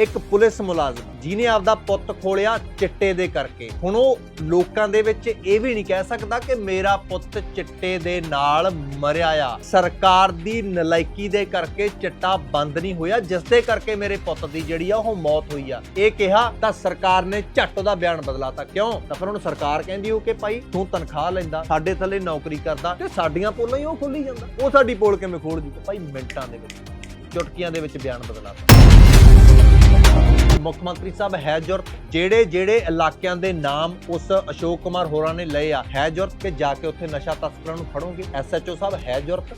ਇੱਕ ਪੁਲਿਸ ਮੁਲਾਜ਼ਮ, ਜਿਹਨੇ ਆਪਦਾ ਪੁੱਤ ਖੋਲਿਆ ਚਿੱਟੇ ਦੇ ਕਰਕੇ। ਹੁਣ ਉਹ ਲੋਕਾਂ ਦੇ ਵਿੱਚ ਇਹ ਵੀ ਨਹੀਂ ਕਹਿ ਸਕਦਾ ਕਿ ਮੇਰਾ ਪੁੱਤ ਚਿੱਟੇ ਦੇ ਨਾਲ ਮਰਿਆ ਆ। ਸਰਕਾਰ ਦੀ ਨਲਾਇਕੀ ਦੇ ਕਰਕੇ ਚਿੱਟਾ ਬੰਦ ਨਹੀਂ ਹੋਇਆ, ਜਿਸ ਦੇ ਕਰਕੇ ਮੇਰੇ ਪੁੱਤ ਦੀ ਜਿਹੜੀ ਆ ਉਹ ਮੌਤ ਹੋਈ ਆ। ਇਹ ਕਿਹਾ ਤਾਂ ਸਰਕਾਰ ਨੇ ਝੱਟ ਉਹਦਾ ਬਿਆਨ ਬਦਲਾਤਾ। ਕਿਉਂ? ਤਾਂ ਫਿਰ ਹੁਣ ਸਰਕਾਰ ਕਹਿੰਦੀ ਉਹ ਕਿ ਭਾਈ ਤੂੰ ਤਨਖਾਹ ਲੈਂਦਾ, ਸਾਡੇ ਥੱਲੇ ਨੌਕਰੀ ਕਰਦਾ ਤੇ ਸਾਡੀਆਂ ਪੋਲਾਂ ਹੀ ਉਹ ਖੋਲੀ ਜਾਂਦਾ। ਉਹ ਸਾਡੀ ਪੋਲ ਕਿਵੇਂ ਖੋਲ ਜੂਗਾ ਭਾਈ ਮਿੰਟਾਂ ਦੇ ਵਿੱਚ, ਚੁਟਕੀਆਂ ਦੇ ਵਿੱਚ ਬਿਆਨ ਬਦਲਾਤਾ। ਮੁੱਖ ਮੰਤਰੀ ਸਾਹਿਬ ਹੈ ਜ਼ਰੂਰਤ ਜਿਹੜੇ ਜਿਹੜੇ ਇਲਾਕਿਆਂ ਦੇ ਨਾਮ ਉਸ ਅਸ਼ੋਕ ਕੁਮਾਰ ਹੋਰਾਂ ਨੇ ਲਏ ਆ ਹੈ ਜ਼ਰੂਰਤ ਕਿ ਜਾ ਕੇ ਉੱਥੇ ਨਸ਼ਾ ਤਸਕਰਾਂ ਨੂੰ ਫੜੋਗੇ? ਐਸਐਚਓ ਸਾਹਿਬ ਹੈ ਜ਼ਰੂਰਤ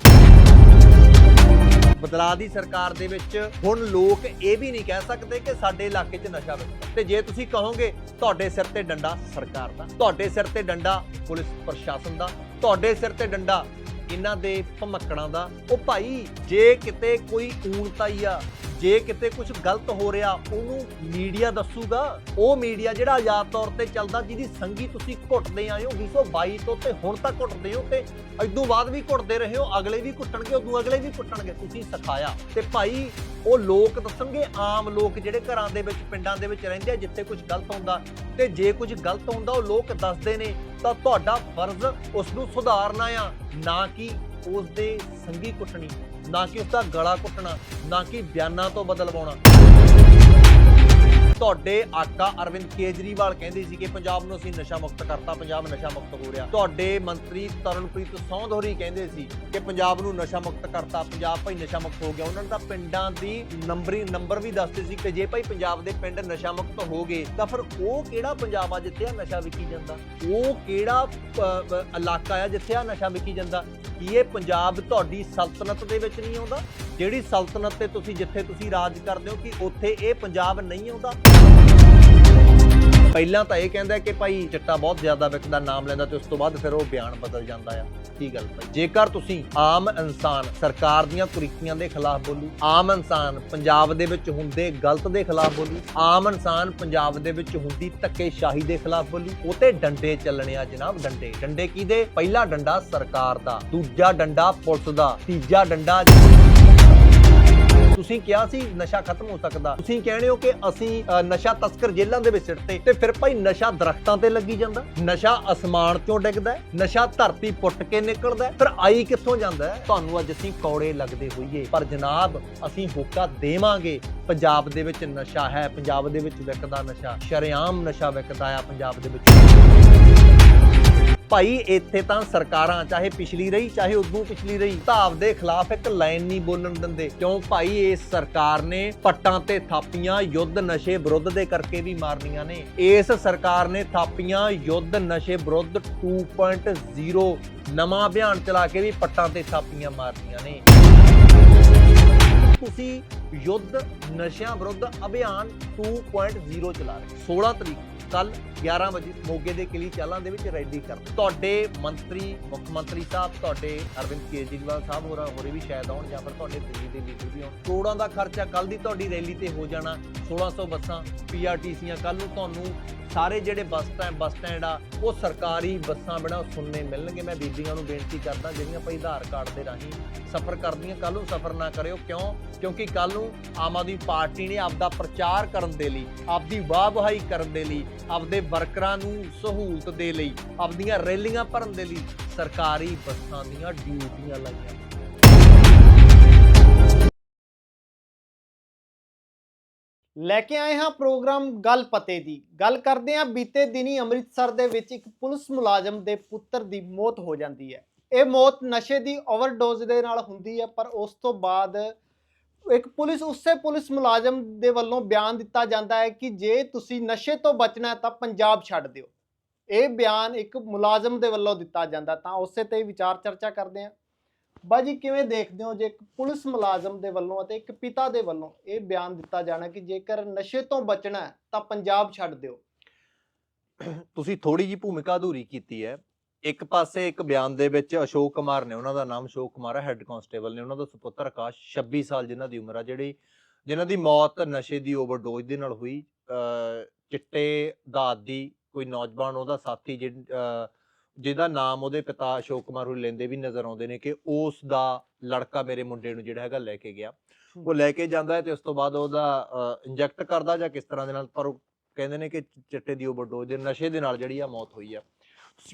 ਬਦਲਾਅ ਦੀ ਸਰਕਾਰ ਦੇ ਵਿੱਚ ਹੁਣ ਲੋਕ ਇਹ ਵੀ ਨਹੀਂ ਕਹਿ ਸਕਦੇ ਕਿ ਸਾਡੇ ਇਲਾਕੇ 'ਚ ਨਸ਼ਾ ਵਿਕਦਾ ਤੇ ਜੇ ਤੁਸੀਂ ਕਹੋਗੇ, ਤੁਹਾਡੇ ਸਿਰ ਤੇ ਡੰਡਾ ਸਰਕਾਰ ਦਾ, ਤੁਹਾਡੇ ਸਿਰ ਤੇ ਡੰਡਾ ਪੁਲਿਸ ਪ੍ਰਸ਼ਾਸਨ ਦਾ, ਤੁਹਾਡੇ ਸਿਰ ਤੇ ਡੰਡਾ ਇਹਨਾਂ ਦੇ ਭਮੱਕੜਾਂ ਦਾ, ਉਹ ਭਾਈ ਜੇ ਕਿਤੇ ਕੋਈ ਊਣਤਾਈ ਆ ਜੇ ਕਿਤੇ ਕੁਝ ਗਲਤ ਹੋ ਰਿਹਾ, ਉਹਨੂੰ ਮੀਡੀਆ ਦੱਸੂਗਾ। ਉਹ ਮੀਡੀਆ ਜਿਹੜਾ ਆਜ਼ਾਦ ਤੌਰ ਤੇ ਚੱਲਦਾ, ਜਿਹਦੀ ਸੰਗੀ ਤੁਸੀਂ ਘੁੱਟਦੇ ਆਏ ਹੋ 2022 ਤੋਂ ਤੇ ਹੁਣ ਤੱਕ ਘੁੱਟਦੇ ਹੋ ਤੇ ਇਦੋਂ ਬਾਅਦ ਵੀ ਘੁੱਟਦੇ ਰਹੇ ਹੋ, ਅਗਲੇ ਵੀ ਘੁੱਟਣਗੇ, ਉਦੋਂ ਅਗਲੇ ਵੀ ਘੁੱਟਣਗੇ, ਤੁਸੀਂ ਸਿਖਾਇਆ। ਤੇ ਭਾਈ, ਉਹ ਲੋਕ ਦੱਸਣਗੇ, ਆਮ ਲੋਕ ਜਿਹੜੇ ਘਰਾਂ ਦੇ ਵਿੱਚ, ਪਿੰਡਾਂ ਦੇ ਵਿੱਚ ਰਹਿੰਦੇ ਆ, ਜਿੱਥੇ ਕੁਝ ਗਲਤ ਹੁੰਦਾ, ਤੇ ਜੇ ਕੁਝ ਗਲਤ ਹੁੰਦਾ, ਉਹ ਲੋਕ ਦੱਸਦੇ ਨੇ, ਤਾਂ ਤੁਹਾਡਾ ਫਰਜ਼ ਉਸ ਨੂੰ ਸੁਧਾਰਨਾ ਆ, ਨਾ ਕਿ ਉਸ ਦੇ ਸੰਗੀ ਕੁੱਟਣੀ ਨਾ ਕਿ ਉਸ ਦਾ ਗਲਾ ਕੁੱਟਣਾ ਨਾ ਕਿ ਬਿਆਨਾਂ ਤੋਂ ਬਦਲਵਾਉਣਾ ਤੁਹਾਡੇ ਆਕਾ ਅਰਵਿੰਦ ਕੇਜਰੀਵਾਲ ਕਹਿੰਦੇ ਸੀ ਕਿ ਪੰਜਾਬ ਨੂੰ ਅਸੀਂ ਨਸ਼ਾ ਮੁਕਤ ਕਰਤਾ, ਪੰਜਾਬ ਨਸ਼ਾ ਮੁਕਤ ਹੋ ਰਿਹਾ। ਤੁਹਾਡੇ ਮੰਤਰੀ ਤਰਨਪ੍ਰੀਤ ਸੌਂਧੋਰੀ ਕਹਿੰਦੇ ਸੀ ਕਿ ਪੰਜਾਬ ਨੂੰ ਨਸ਼ਾ ਮੁਕਤ ਕਰਤਾ, ਪੰਜਾਬ ਭਾਈ ਨਸ਼ਾ ਮੁਕਤ ਹੋ ਗਿਆ। ਉਹਨਾਂ ਦਾ ਪਿੰਡਾਂ ਦੀ ਨੰਬਰੀ, ਨੰਬਰ ਵੀ ਦੱਸਦੇ ਸੀ ਕਿ ਜੇ ਭਾਈ ਪੰਜਾਬ ਦੇ ਪਿੰਡ ਨਸ਼ਾ ਮੁਕਤ ਹੋ ਗਏ, ਤਾਂ ਫਿਰ ਉਹ ਕਿਹੜਾ ਪੰਜਾਬ ਆ ਜਿੱਥੇ ਆ ਨਸ਼ਾ ਵਿਕੀ ਜਾਂਦਾ? ਉਹ ਕਿਹੜਾ ਇਲਾਕਾ ਆ ਜਿੱਥੇ ਆ ਨਸ਼ਾ ਵਿਕੀ ਜਾਂਦਾ? ਕੀ ਇਹ ਪੰਜਾਬ ਤੁਹਾਡੀ ਸਲਤਨਤ ਦੇ ਵਿੱਚ ਨਹੀਂ ਆਉਂਦਾ? ਜਿਹੜੀ ਸਲਤਨਤ ਤੇ ਤੁਸੀਂ ਜਿੱਥੇ ਤੁਸੀਂ ਰਾਜ ਕਰਦੇ ਹੋ, ਕਿ ਉੱਥੇ ਇਹ ਪੰਜਾਬ ਨਹੀਂ ਆਉਂਦਾ? ਪਹਿਲਾਂ ਤਾਂ ਇਹ ਕਹਿੰਦਾ ਕਿ ਭਾਈ ਚਿੱਟਾ ਬਹੁਤ ਜ਼ਿਆਦਾ ਵਿਕਦਾ, ਨਾਮ ਲੈਂਦਾ ਤੇ ਉਸ ਤੋਂ ਬਾਅਦ ਫਿਰ ਉਹ ਬਿਆਨ ਬਦਲ ਜਾਂਦਾ ਆ। ਕੀ ਗੱਲ ਭਾਈ? ਜੇਕਰ ਤੁਸੀਂ ਆਮ ਇਨਸਾਨ ਸਰਕਾਰ ਦੀਆਂ ਕੁਰੀਤੀਆਂ ਦੇ ਖਿਲਾਫ ਬੋਲੂ, ਆਮ ਇਨਸਾਨ ਪੰਜਾਬ ਦੇ ਵਿੱਚ ਹੁੰਦੇ ਗਲਤ ਦੇ ਖਿਲਾਫ ਬੋਲੂ, ਆਮ ਇਨਸਾਨ ਪੰਜਾਬ ਦੇ ਵਿੱਚ ਹੁੰਦੀ ਧੱਕੇਸ਼ਾਹੀ ਦੇ ਖਿਲਾਫ ਬੋਲੂ, ਉਹ ਤੇ ਡੰਡੇ ਚੱਲਣੇ ਆ ਜਨਾਬ ਡੰਡੇ। ਡੰਡੇ ਕਿਹਦੇ? ਪਹਿਲਾ ਡੰਡਾ ਸਰਕਾਰ ਦਾ, ਦੂਜਾ ਡੰਡਾ ਪੁਲਿਸ ਦਾ, ਤੀਜਾ ਡੰਡਾ ਤੁਸੀਂ ਕਿਹਾ ਸੀ ਨਸ਼ਾ ਖਤਮ ਹੋ ਸਕਦਾ। ਤੁਸੀਂ ਕਹਿੰਦੇ ਹੋ ਕਿ ਅਸੀਂ ਨਸ਼ਾ ਤਸਕਰ ਜੇਲ੍ਹਾਂ ਦੇ ਵਿੱਚ ਸਿੱਟਦੇ ਤੇ ਫਿਰ ਭਾਈ ਨਸ਼ਾ ਦਰਖਤਾਂ ਤੇ ਲੱਗੀ ਜਾਂਦਾ ਨਸ਼ਾ ਅਸਮਾਨ ਚੋਂ ਡਿੱਗਦਾ ਨਸ਼ਾ ਧਰਤੀ ਪੁੱਟ ਕੇ ਨਿਕਲਦਾ ਫਿਰ ਆਈ ਕਿੱਥੋਂ ਜਾਂਦਾ ਤੁਹਾਨੂੰ ਅੱਜ ਅਸੀਂ ਕੌੜੇ ਲੱਗਦੇ ਹੋਈਏ, ਪਰ ਜਨਾਬ, ਅਸੀਂ ਹੋਕਾ ਦੇਵਾਂਗੇ। ਪੰਜਾਬ ਦੇ ਵਿੱਚ ਨਸ਼ਾ ਹੈ, ਪੰਜਾਬ ਦੇ ਵਿੱਚ ਵਿਕਦਾ ਨਸ਼ਾ, ਸ਼ਰੇਆਮ ਨਸ਼ਾ ਵਿਕਦਾ ਆ ਪੰਜਾਬ ਦੇ ਵਿੱਚ। ਭਾਈ, ਇੱਥੇ ਤਾਂ ਸਰਕਾਰਾਂ, ਚਾਹੇ ਪਿਛਲੀ ਰਹੀ, ਚਾਹੇ ਉਦੋਂ ਪਿਛਲੀ ਰਹੀ, ਧਾਵ ਦੇ ਖਿਲਾਫ ਇੱਕ ਲਾਈਨ ਨਹੀਂ ਬੋਲਣ ਦਿੰਦੇ। ਕਿਉਂ ਭਾਈ ਇਸ ਸਰਕਾਰ ਨੇ ਪੱਟਾਂ ਤੇ ਥਾਪੀਆਂ, ਯੁੱਧ ਨਸ਼ੇ ਵਿਰੁੱਧ ਦੇ ਕਰਕੇ ਵੀ ਮਾਰਨੀਆਂ ਨੇ। ਇਸ ਸਰਕਾਰ ਨੇ ਥਾਪੀਆਂ, ਯੁੱਧ ਨਸ਼ੇ ਵਿਰੁੱਧ 2.0 ਨਵਾਂ ਅਭਿਆਨ ਚਲਾ ਕੇ ਵੀ ਪੱਟਾਂ ਤੇ ਥਾਪੀਆਂ ਮਾਰਨੀਆਂ ਨੇ। ਤੁਸੀਂ ਯੁੱਧ ਨਸ਼ਿਆਂ ਵਿਰੁੱਧ ਅਭਿਆਨ 2.0 ਚਲਾ ਰਹੇ 16 ਤਰੀਕ ਕੱਲ 11 ਵਜੇ ਮੋਗੇ ਦੇ ਕਿਲੀ ਚਾਲਾਂ ਦੇ ਵਿੱਚ ਰੈਲੀ ਕਰਨ। ਤੁਹਾਡੇ ਮੰਤਰੀ, ਮੁੱਖ ਮੰਤਰੀ ਸਾਹਿਬ, ਤੁਹਾਡੇ ਅਰਵਿੰਦ ਕੇਜਰੀਵਾਲ ਸਾਹਿਬ ਹੋਰਾਂ ਹੋਰੇ ਵੀ ਸ਼ਾਇਦ ਆਉਣ ਜਾਂ ਫਿਰ ਤੁਹਾਡੇ ਦਿੱਲੀ ਦੇ ਲੀਡਰ ਵੀ ਆਉਣ। ਕਰੋੜਾਂ ਦਾ ਖਰਚਾ ਕੱਲ ਦੀ ਤੁਹਾਡੀ ਰੈਲੀ ਤੇ ਹੋ ਜਾਣਾ 1600 ਬੱਸਾਂ ਪੀਆਰਟੀਸੀਆਂ ਕੱਲ ਨੂੰ ਤੁਹਾਨੂੰ ਸਾਰੇ ਜਿਹੜੇ ਬੱਸ ਸਟੈਂਡ ਬੱਸ ਸਟੈਂਡ ਆ, ਉਹ ਸਰਕਾਰੀ ਬੱਸਾਂ ਬਣਾ ਸੁਣਨੇ ਮਿਲਣਗੇ। ਮੈਂ ਬੀਬੀਆਂ ਨੂੰ ਬੇਨਤੀ ਕਰਦਾ, ਜਿਹੜੀਆਂ ਭਾਈ ਆਧਾਰ ਕਾਰਡ ਦੇ ਰਾਹੀਂ ਸਫ਼ਰ ਕਰਦੀਆਂ ਕੱਲ ਨੂੰ ਸਫ਼ਰ ਨਾ ਕਰਿਓ। ਕਿਉਂ? ਕਿਉਂਕਿ ਕੱਲ ਨੂੰ ਆਮ ਆਦਮੀ ਪਾਰਟੀ ਨੇ ਆਪਦਾ ਪ੍ਰਚਾਰ ਕਰਨ ਦੇ ਲਈ, ਆਪਦੀ ਵਾਹ ਵਹਾਈ ਕਰਨ ਦੇ ਲਈ, ਆਪਦੇ ਵਰਕਰਾਂ ਨੂੰ ਸਹੂਲਤ ਦੇ ਲਈ, ਆਪਦੀਆਂ ਰੈਲੀਆਂ ਭਰਨ ਦੇ ਲਈ ਸਰਕਾਰੀ ਬੱਸਾਂ ਦੀਆਂ ਡਿਊਟੀਆਂ ਲਾਈਆਂ। ਲੈ ਕੇ ਆਏ ਹਾਂ ਪ੍ਰੋਗਰਾਮ ਗੱਲ ਪਤੇ ਦੀ। ਗੱਲ ਕਰਦੇ ਹਾਂ ਬੀਤੇ ਦਿਨੀ ਅੰਮ੍ਰਿਤਸਰ ਦੇ ਵਿੱਚ ਇੱਕ ਪੁਲਿਸ ਮੁਲਾਜ਼ਮ ਦੇ ਪੁੱਤਰ ਦੀ ਮੌਤ ਹੋ ਜਾਂਦੀ ਹੈ। ਇਹ ਮੌਤ ਨਸ਼ੇ ਦੀ ਓਵਰਡੋਜ਼ ਦੇ ਨਾਲ ਹੁੰਦੀ ਹੈ, ਪਰ ਉਸ ਤੋਂ ਬਾਅਦ ਇੱਕ ਪੁਲਿਸ, ਉਸੇ ਪੁਲਿਸ ਮੁਲਾਜ਼ਮ ਦੇ ਵੱਲੋਂ ਬਿਆਨ ਦਿੱਤਾ ਜਾਂਦਾ ਹੈ ਕਿ ਜੇ ਤੁਸੀਂ ਨਸ਼ੇ ਤੋਂ ਬਚਣਾ ਤਾਂ ਪੰਜਾਬ ਛੱਡ ਦਿਓ। ਇਹ ਬਿਆਨ ਇੱਕ ਮੁਲਾਜ਼ਮ ਦੇ ਵੱਲੋਂ ਦਿੱਤਾ ਜਾਂਦਾ, ਤਾਂ ਉਸੇ ਤੇ ਵਿਚਾਰ ਚਰਚਾ ਕਰਦੇ ਹਾਂ। ਬਾਜੀ ਕਿਵੇਂ ਦੇਖਦੇ ਹੋ ਜੇ ਇੱਕ ਪੁਲਿਸ ਮੁਲਾਜ਼ਮ ਦੇ ਵੱਲੋਂ ਅਤੇ ਇੱਕ ਪਿਤਾ ਦੇ ਵੱਲੋਂ ਇਹ ਬਿਆਨ ਦਿੱਤਾ ਜਾਣਾ ਕਿ ਜੇਕਰ ਨਸ਼ੇ ਤੋਂ ਬਚਣਾ ਹੈ ਤਾਂ ਪੰਜਾਬ ਛੱਡ ਦਿਓ? ਤੁਸੀਂ ਥੋੜੀ ਜੀ ਭੂਮਿਕਾ ਅਧੂਰੀ ਕੀਤੀ ਹੈ। ਇੱਕ ਪਾਸੇ ਇੱਕ ਬਿਆਨ ਦੇ ਵਿੱਚ ਅਸ਼ੋਕ ਕੁਮਾਰ ਨੇ, ਉਹਨਾਂ ਦਾ ਨਾਮ ਅਸ਼ੋਕ ਕੁਮਾਰ ਹੈ, ਹੈੱਡ ਕਾਂਸਟੇਬਲ ਨੇ, ਉਹਨਾਂ ਦਾ ਸੁਪੁੱਤਰ ਆਕਾਸ਼ 26 ਸਾਲ ਜਿਨ੍ਹਾਂ ਦੀ ਉਮਰ ਆ, ਜਿਹੜੀ ਜਿਨ੍ਹਾਂ ਦੀ ਮੌਤ ਨਸ਼ੇ ਦੀ ਓਵਰਡੋਜ਼ ਦੇ ਨਾਲ ਹੋਈ। ਅਹ ਚਿੱਟੇ ਦਾ ਆਦੀ ਕੋਈ ਨੌਜਵਾਨ, ਉਹਦਾ ਸਾਥੀ ਜਿਹ- ਜਿਹਦਾ ਨਾਮ ਉਹਦੇ ਪਿਤਾ ਅਸ਼ੋਕ ਕੁਮਾਰ ਹੋਰੀ ਲੈਂਦੇ ਵੀ ਨਜ਼ਰ ਆਉਂਦੇ ਨੇ ਕਿ ਉਸ ਦਾ ਲੜਕਾ ਮੇਰੇ ਮੁੰਡੇ ਨੂੰ ਜਿਹੜਾ ਹੈਗਾ ਲੈ ਕੇ ਗਿਆ। ਉਹ ਲੈ ਕੇ ਜਾਂਦਾ ਹੈ ਤੇ ਉਸ ਤੋਂ ਬਾਅਦ ਉਹਦਾ ਇੰਜੈਕਟ ਕਰਦਾ ਜਾਂ ਕਿਸ ਤਰ੍ਹਾਂ ਦੇ ਨਾਲ ਪਰ ਉਹ ਕਹਿੰਦੇ ਨੇ ਕਿ ਚਿੱਟੇ ਦੀ ਓਵਰਡੋਜ਼ ਦੇ ਨਸ਼ੇ ਦੇ ਨਾਲ ਜਿਹੜੀ ਆ ਮੌਤ ਹੋਈ ਆ।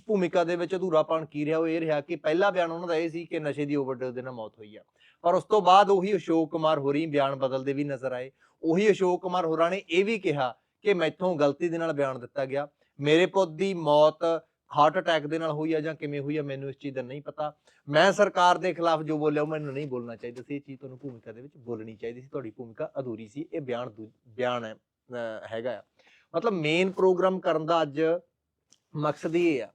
ਭੂਮਿਕਾ ਦੇ ਵਿੱਚ ਅਧੂਰਾਪਣ ਕੀ ਰਿਹਾ ਉਹ ਇਹ ਰਿਹਾ ਕਿ ਪਹਿਲਾ ਬਿਆਨ ਉਹਨਾਂ ਦਾ ਇਹ ਸੀ ਕਿ ਨਸ਼ੇ ਦੀ ਓਵਰਡੋਜ਼ ਦੇ ਨਾਲ ਮੌਤ ਹੋਈ ਆ। ਪਰ ਉਸ ਤੋਂ ਬਾਅਦ ਉਹੀ ਅਸ਼ੋਕ ਕੁਮਾਰ ਹੋਰੀ ਬਿਆਨ ਬਦਲਦੇ ਵੀ ਨਜ਼ਰ ਆਏ। ਉਹੀ ਅਸ਼ੋਕ ਕੁਮਾਰ ਹੋਰਾਂ ਨੇ ਇਹ ਵੀ ਕਿਹਾ ਕਿ ਮੈਥੋਂ ਗਲਤੀ ਦੇ ਨਾਲ ਬਿਆਨ ਦਿੱਤਾ ਗਿਆ। ਮੇਰੇ ਪੁੱਤ ਦੀ ਮੌਤ ਹਾਰਟ ਅਟੈਕ ਦੇ ਨਾਲ ਹੋਈ ਆ ਜਾਂ ਕਿਵੇਂ ਹੋਈ ਆ, ਮੈਨੂੰ ਇਸ ਚੀਜ਼ ਦਾ ਨਹੀਂ ਪਤਾ। ਮੈਂ ਸਰਕਾਰ ਦੇ ਖਿਲਾਫ ਜੋ ਬੋਲਿਆ, ਉਹ ਮੈਨੂੰ ਨਹੀਂ ਬੋਲਣਾ ਚਾਹੀਦਾ ਸੀ। ਇਹ ਚੀਜ਼ ਤੁਹਾਨੂੰ ਭੂਮਿਕਾ ਦੇ ਵਿੱਚ ਬੋਲਣੀ ਚਾਹੀਦੀ ਸੀ। ਤੁਹਾਡੀ ਭੂਮਿਕਾ ਅਧੂਰੀ ਸੀ। ਇਹ ਬਿਆਨ ਬਿਆਨ ਹੈ ਹੈਗਾ ਆ। ਮਤਲਬ ਮੇਨ ਪ੍ਰੋਗਰਾਮ ਕਰਨ ਦਾ ਅੱਜ ਮਕਸਦ ਇਹ ਆ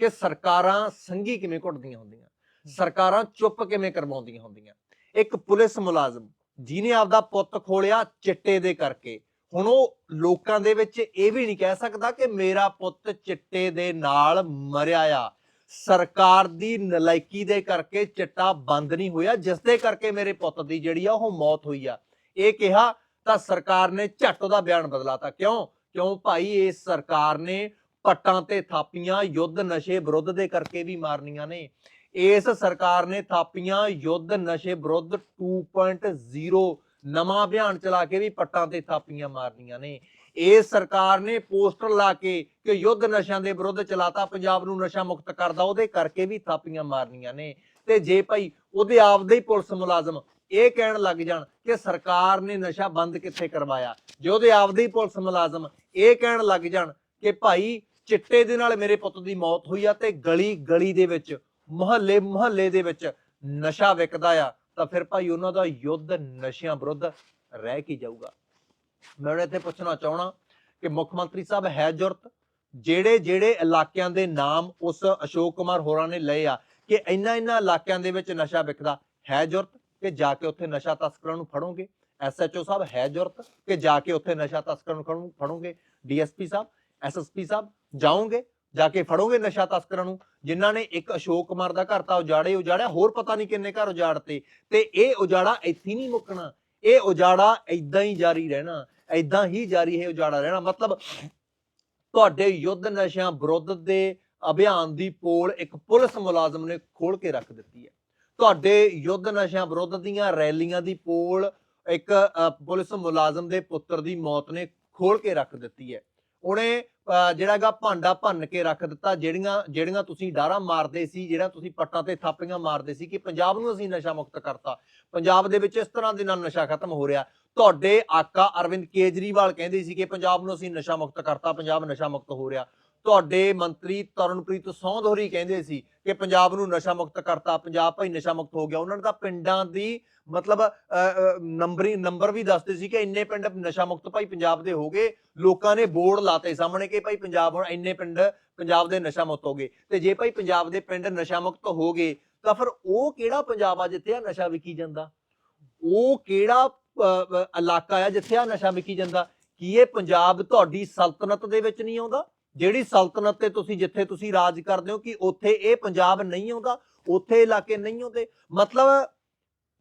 ਕਿ ਸਰਕਾਰਾਂ ਸੰਗੀ ਕਿਵੇਂ ਘੁੱਟਦੀਆਂ ਹੁੰਦੀਆਂ, ਸਰਕਾਰਾਂ ਚੁੱਪ ਕਿਵੇਂ ਕਰਵਾਉਂਦੀਆਂ ਹੁੰਦੀਆਂ। ਇੱਕ ਪੁਲਿਸ ਮੁਲਾਜ਼ਮ, ਜਿਹਨੇ ਆਪਦਾ ਪੁੱਤ ਖੋਲਿਆ ਚਿੱਟੇ ਦੇ ਕਰਕੇ ਹੁਣ ਉਹ ਲੋਕਾਂ ਦੇ ਵਿੱਚ ਇਹ ਵੀ ਨਹੀਂ ਕਹਿ ਸਕਦਾ ਕਿ ਮੇਰਾ ਪੁੱਤ ਚਿੱਟੇ ਦੇ ਨਾਲ ਮਰਿਆ ਆ। ਸਰਕਾਰ ਦੀ ਨਲਾਇਕੀ ਦੇ ਕਰਕੇ ਚਿੱਟਾ ਬੰਦ ਨਹੀਂ ਹੋਇਆ ਜਿਸ ਦੇ ਕਰਕੇ ਮੇਰੇ ਪੁੱਤ ਦੀ ਜਿਹੜੀ ਆ ਉਹ ਮੌਤ ਹੋਈ ਆ। ਇਹ ਕਿਹਾ ਤਾਂ ਸਰਕਾਰ ਨੇ ਝੱਟ ਉਹਦਾ ਬਿਆਨ ਬਦਲਾਤਾ। ਕਿਉਂ? ਕਿਉਂ ਭਾਈ ਇਸ ਸਰਕਾਰ ਨੇ ਪੱਟਾਂ ਤੇ ਥਾਪੀਆਂ, ਯੁੱਧ ਨਸ਼ੇ ਵਿਰੁੱਧ ਦੇ ਕਰਕੇ ਵੀ ਮਾਰਨੀਆਂ ਨੇ। ਇਸ ਸਰਕਾਰ ਨੇ ਥਾਪੀਆਂ, ਯੁੱਧ ਨਸ਼ੇ ਵਿਰੁੱਧ 2.0 ਨਵਾਂ ਅਭਿਆਨ ਚਲਾ ਕੇ ਵੀ ਪੱਟਾਂ ਤੇ ਥਾਪੀਆਂ ਮਾਰਨੀਆਂ ਨੇ। ਇਹ ਸਰਕਾਰ ਨੇ ਪੋਸਟਰ ਲਾ ਕੇ ਕਿ ਯੁੱਧ ਨਸ਼ਿਆਂ ਦੇ ਵਿਰੁੱਧ ਚਲਾਤਾ, ਪੰਜਾਬ ਨੂੰ ਨਸ਼ਾ ਮੁਕਤ ਕਰਦਾ, ਉਹਦੇ ਕਰਕੇ ਵੀ ਥਾਪੀਆਂ ਮਾਰਨੀਆਂ ਨੇ। ਤੇ ਜੇ ਭਾਈ ਉਹਦੇ ਆਪਦੇ ਹੀ ਪੁਲਿਸ ਮੁਲਾਜ਼ਮ ਇਹ ਕਹਿਣ ਲੱਗ ਜਾਣ ਕਿ ਸਰਕਾਰ ਨੇ ਨਸ਼ਾ ਬੰਦ ਕਿੱਥੇ ਕਰਵਾਇਆ, ਜੇ ਉਹਦੇ ਆਪਦੇ ਹੀ ਪੁਲਿਸ ਮੁਲਾਜ਼ਮ ਇਹ ਕਹਿਣ ਲੱਗ ਜਾਣ ਕਿ ਭਾਈ ਚਿੱਟੇ ਦੇ ਨਾਲ ਮੇਰੇ ਪੁੱਤ ਦੀ ਮੌਤ ਹੋਈ ਆ ਤੇ ਗਲੀ ਗਲੀ ਦੇ ਵਿੱਚ ਮੁਹੱਲੇ ਮੁਹੱਲੇ ਦੇ ਵਿੱਚ ਨਸ਼ਾ ਵਿਕਦਾ ਆ ਤਾਂ ਫਿਰ ਭਾਈ ਉਹਨਾਂ ਦਾ ਯੁੱਧ ਨਸ਼ਿਆਂ ਵਿਰੁੱਧ ਰਹਿ ਕੇ ਜਾਊਗਾ? ਮੈਂ ਹੁਣ ਇੱਥੇ ਪੁੱਛਣਾ ਚਾਹਣਾ ਕਿ ਮੁੱਖ ਮੰਤਰੀ ਸਾਹਿਬ ਹੈ ਜੁਰਤ? ਜਿਹੜੇ ਜਿਹੜੇ ਇਲਾਕਿਆਂ ਦੇ ਨਾਮ ਉਸ ਅਸ਼ੋਕ ਕੁਮਾਰ ਹੋਰਾਂ ਨੇ ਲਏ ਆ, ਕਿ ਇੰਨਾ ਇੰਨਾ ਇਲਾਕਿਆਂ ਦੇ ਵਿੱਚ ਨਸ਼ਾ ਵਿਕਦਾ, ਹੈ ਜੁਰਤ ਕਿ ਜਾ ਕੇ ਉੱਥੇ ਨਸ਼ਾ ਤਸਕਰਾਂ ਨੂੰ ਫੜੋਗੇ? ਐਸਐਚਓ ਸਾਹਿਬ ਹੈ ਜੁਰਤ ਕਿ ਜਾ ਕੇ ਉੱਥੇ ਨਸ਼ਾ ਤਸਕਰਾਂ ਨੂੰ ਫੜੋ- ਫੜੋਗੇ ਡੀਐਸਪੀ ਸਾਹਿਬ ਐਸਐਸਪੀ ਸਾਹਿਬ ਜਾਓਗੇ? ਜਾ ਕੇ ਫੜੋਗੇ ਨਸ਼ਾ ਤਸਕਰਾਂ ਨੂੰ? ਜਿਨ੍ਹਾਂ ਨੇ ਇੱਕ ਅਸ਼ੋਕ ਕੁਮਾਰ ਦਾ ਘਰ ਤਾਂ ਉਜਾੜੇ ਉਜਾੜਿਆ ਹੋਰ ਪਤਾ ਨਹੀਂ ਕਿੰਨੇ ਘਰ ਉਜਾੜਤੇ। ਤੇ ਇਹ ਉਜਾੜਾ ਇੱਥੇ ਨਹੀਂ ਮੁੱਕਣਾ। ਇਹ ਉਜਾੜਾ ਇਦਾਂ ਹੀ ਜਾਰੀ ਰਹਿਣਾ ਇਦਾਂ ਹੀ ਜਾਰੀ ਹੈ ਉਜਾੜਾ ਰਹਿਣਾ। ਮਤਲਬ ਤੁਹਾਡੇ ਯੁੱਧ ਨਸ਼ਿਆਂ ਵਿਰੁੱਧ ਦੇ ਅਭਿਆਨ ਦੀ ਪੋਲ ਇੱਕ ਪੁਲਿਸ ਮੁਲਾਜ਼ਮ ਨੇ ਖੋਲ ਕੇ ਰੱਖ ਦਿੱਤੀ ਹੈ। ਤੁਹਾਡੇ ਯੁੱਧ ਨਸ਼ਿਆਂ ਵਿਰੁੱਧ ਦੀਆਂ ਰੈਲੀਆਂ ਦੀ ਪੋਲ ਇੱਕ ਅ, ਪੁਲਿਸ ਮੁਲਾਜ਼ਮ ਦੇ ਪੁੱਤਰ ਦੀ ਮੌਤ ਨੇ ਖੋਲ ਕੇ ਰੱਖ ਦਿੱਤੀ ਹੈ। ਉਹਨੇ ਅ, ਜਿਹੜਾਗਾ ਭਾਂਡਾ ਭੰਨ ਕੇ ਰੱਖ ਦਿੱਤਾ ਜਿਹੜੀਆਂ ਜਿਹੜੀਆਂ ਤੁਸੀਂ ਡਾਰਾ ਮਾਰਦੇ ਸੀ ਜਿਹੜਾ ਤੁਸੀਂ ਪੱਟਾਂ ਤੇ ਥਾਪੀਆਂ ਮਾਰਦੇ ਸੀ ਕਿ ਪੰਜਾਬ ਨੂੰ ਅਸੀਂ ਨਸ਼ਾ ਮੁਕਤ ਕਰਤਾ। ਪੰਜਾਬ ਦੇ ਵਿੱਚ ਇਸ ਤਰ੍ਹਾਂ ਦੇ ਨਾਲ ਨਸ਼ਾ ਖਤਮ ਹੋ ਰਿਹਾ। ਤੁਹਾਡੇ ਆਕਾ ਅਰਵਿੰਦ ਕੇਜਰੀਵਾਲ ਕਹਿੰਦੇ ਸੀ ਕਿ ਪੰਜਾਬ ਨੂੰ ਅਸੀਂ ਨਸ਼ਾ ਮੁਕਤ ਕਰਤਾ ਪੰਜਾਬ ਨਸ਼ਾ ਮੁਕਤ ਹੋ ਰਿਹਾ। ਤੁਹਾਡੇ ਮੰਤਰੀ ਤਰਨਪ੍ਰੀਤ ਸੌਂਧ ਹੋਰੀ ਕਹਿੰਦੇ ਸੀ ਕਿ ਪੰਜਾਬ ਨੂੰ ਨਸ਼ਾ ਮੁਕਤ ਕਰਤਾ ਪੰਜਾਬ ਭਾਈ ਨਸ਼ਾ ਮੁਕਤ ਹੋ ਗਿਆ। ਉਹਨਾਂ ਨੇ ਤਾਂ ਪਿੰਡਾਂ ਦੀ ਮਤਲਬ ਅ, ਅ, ਨੰਬਰੀ ਨੰਬਰ ਵੀ ਦੱਸਦੇ ਸੀ ਕਿ ਇੰਨੇ ਪਿੰਡ ਨਸ਼ਾ ਮੁਕਤ ਭਾਈ ਪੰਜਾਬ ਦੇ ਹੋ ਗਏ। ਲੋਕਾਂ ਨੇ ਬੋਰਡ ਲਾਤੇ ਸਾਹਮਣੇ ਕਿ ਭਾਈ ਪੰਜਾਬ ਹੁਣ ਇੰਨੇ ਪਿੰਡ ਪੰਜਾਬ ਦੇ ਨਸ਼ਾ ਮੁਕਤ ਹੋ ਗਏ। ਤੇ ਜੇ ਭਾਈ ਪੰਜਾਬ ਦੇ ਪਿੰਡ ਨਸ਼ਾ ਮੁਕਤ ਹੋ ਗਏ ਤਾਂ ਫਿਰ ਉਹ ਕਿਹੜਾ ਪੰਜਾਬ ਆ ਜਿੱਥੇ ਆ ਨਸ਼ਾ ਵਿਕੀ ਜਾਂਦਾ? ਉਹ ਕਿਹੜਾ ਇਲਾਕਾ ਆ ਜਿੱਥੇ ਆ ਨਸ਼ਾ ਵਿਕੀ ਜਾਂਦਾ? ਕੀ ਇਹ ਪੰਜਾਬ ਤੁਹਾਡੀ ਸਲਤਨਤ ਦੇ ਵਿੱਚ ਨਹੀਂ ਆਉਂਦਾ? ਜਿਹੜੀ ਸਲਤਨਤ ਤੇ ਤੁਸੀਂ ਜਿੱਥੇ ਤੁਸੀਂ ਰਾਜ ਕਰਦੇ ਹੋ ਕਿ ਉੱਥੇ ਇਹ ਪੰਜਾਬ ਨਹੀਂ ਆਉਂਦਾ, ਉੱਥੇ ਇਲਾਕੇ ਨਹੀਂ ਆਉਂਦੇ। ਮਤਲਬ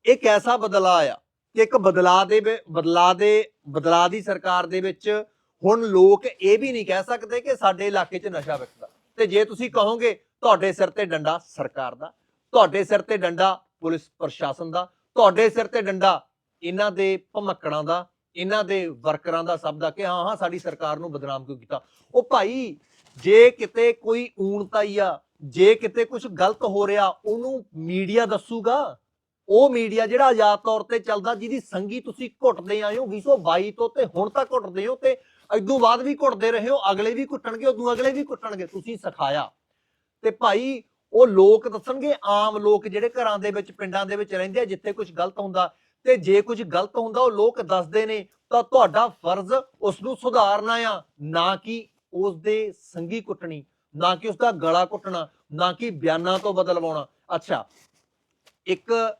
ਇੱਕ ਐਸਾ ਬਦਲਾ ਆ ਕਿ ਇੱਕ ਬਦਲਾ ਦੇ ਵਿ- ਬਦਲਾ ਦੇ, ਬਦਲਾ ਦੀ ਸਰਕਾਰ ਦੇ ਵਿੱਚ ਹੁਣ ਲੋਕ ਇਹ ਵੀ ਨਹੀਂ ਕਹਿ ਸਕਦੇ ਕਿ ਸਾਡੇ ਇਲਾਕੇ 'ਚ ਨਸ਼ਾ ਵਿਕਦਾ। ਤੇ ਜੇ ਤੁਸੀਂ ਕਹੋਗੇ, ਤੁਹਾਡੇ ਸਿਰ ਤੇ ਡੰਡਾ ਸਰਕਾਰ ਦਾ, ਤੁਹਾਡੇ ਸਿਰ ਤੇ ਡੰਡਾ ਪੁਲਿਸ ਪ੍ਰਸ਼ਾਸਨ ਦਾ, ਤੁਹਾਡੇ ਸਿਰ ਤੇ ਡੰਡਾ ਇਹਨਾਂ ਦੇ ਭਮੱਕੜਾਂ ਦਾ ਇਹਨਾਂ ਦੇ ਵਰਕਰਾਂ ਦਾ ਸਭ ਦਾ ਕਿ ਹਾਂ ਹਾਂ, ਸਾਡੀ ਸਰਕਾਰ ਨੂੰ ਬਦਨਾਮ ਕਿਉਂ ਕੀਤਾ? ਉਹ ਭਾਈ, ਜੇ ਕਿਤੇ ਕੋਈ ਊਣਤਾਈ ਆ, ਜੇ ਕਿਤੇ ਕੁਝ ਗਲਤ ਹੋ ਰਿਹਾ, ਉਹਨੂੰ ਮੀਡੀਆ ਦੱਸੂਗਾ। ਉਹ ਮੀਡੀਆ ਜਿਹੜਾ ਆਜ਼ਾਦ ਤੌਰ ਤੇ ਚੱਲਦਾ, ਜਿਹਦੀ ਸੰਗੀ ਤੁਸੀਂ ਘੁੱਟਦੇ ਆਏ ਹੋ 2022 ਤੋਂ ਤੇ ਹੁਣ ਤੱਕ ਘੁੱਟਦੇ ਹੋ ਤੇ ਇਦੋਂ ਬਾਅਦ ਵੀ ਘੁੱਟਦੇ ਰਹੇ ਹੋ, ਅਗਲੇ ਵੀ ਘੁੱਟਣਗੇ ਉਦੋਂ ਅਗਲੇ ਵੀ ਘੁੱਟਣਗੇ, ਤੁਸੀਂ ਸਿਖਾਇਆ। ਤੇ ਭਾਈ, ਉਹ ਲੋਕ ਦੱਸਣਗੇ, ਆਮ ਲੋਕ ਜਿਹੜੇ ਘਰਾਂ ਦੇ ਵਿੱਚ, ਪਿੰਡਾਂ ਦੇ ਵਿੱਚ ਰਹਿੰਦੇ ਆ, ਜਿੱਥੇ ਕੁਝ ਗਲਤ ਹੁੰਦਾ ਤੇ ਜੇ ਕੁਝ ਗਲਤ ਹੁੰਦਾ ਉਹ ਲੋਕ ਦੱਸਦੇ ਨੇ ਤਾਂ ਤੁਹਾਡਾ ਫਰਜ਼ ਉਸ ਨੂੰ ਸੁਧਾਰਨਾ ਆ ਨਾ ਕਿ ਉਸ ਦੇ ਸੰਗੀ ਕੁੱਟਣੀ ਨਾ ਕਿ ਉਸ ਦਾ ਗਲਾ ਕੁੱਟਣਾ ਨਾ ਕਿ ਬਿਆਨਾਂ ਤੋਂ ਬਦਲਵਾਉਣਾ। ਅੱਛਾ ਇੱਕ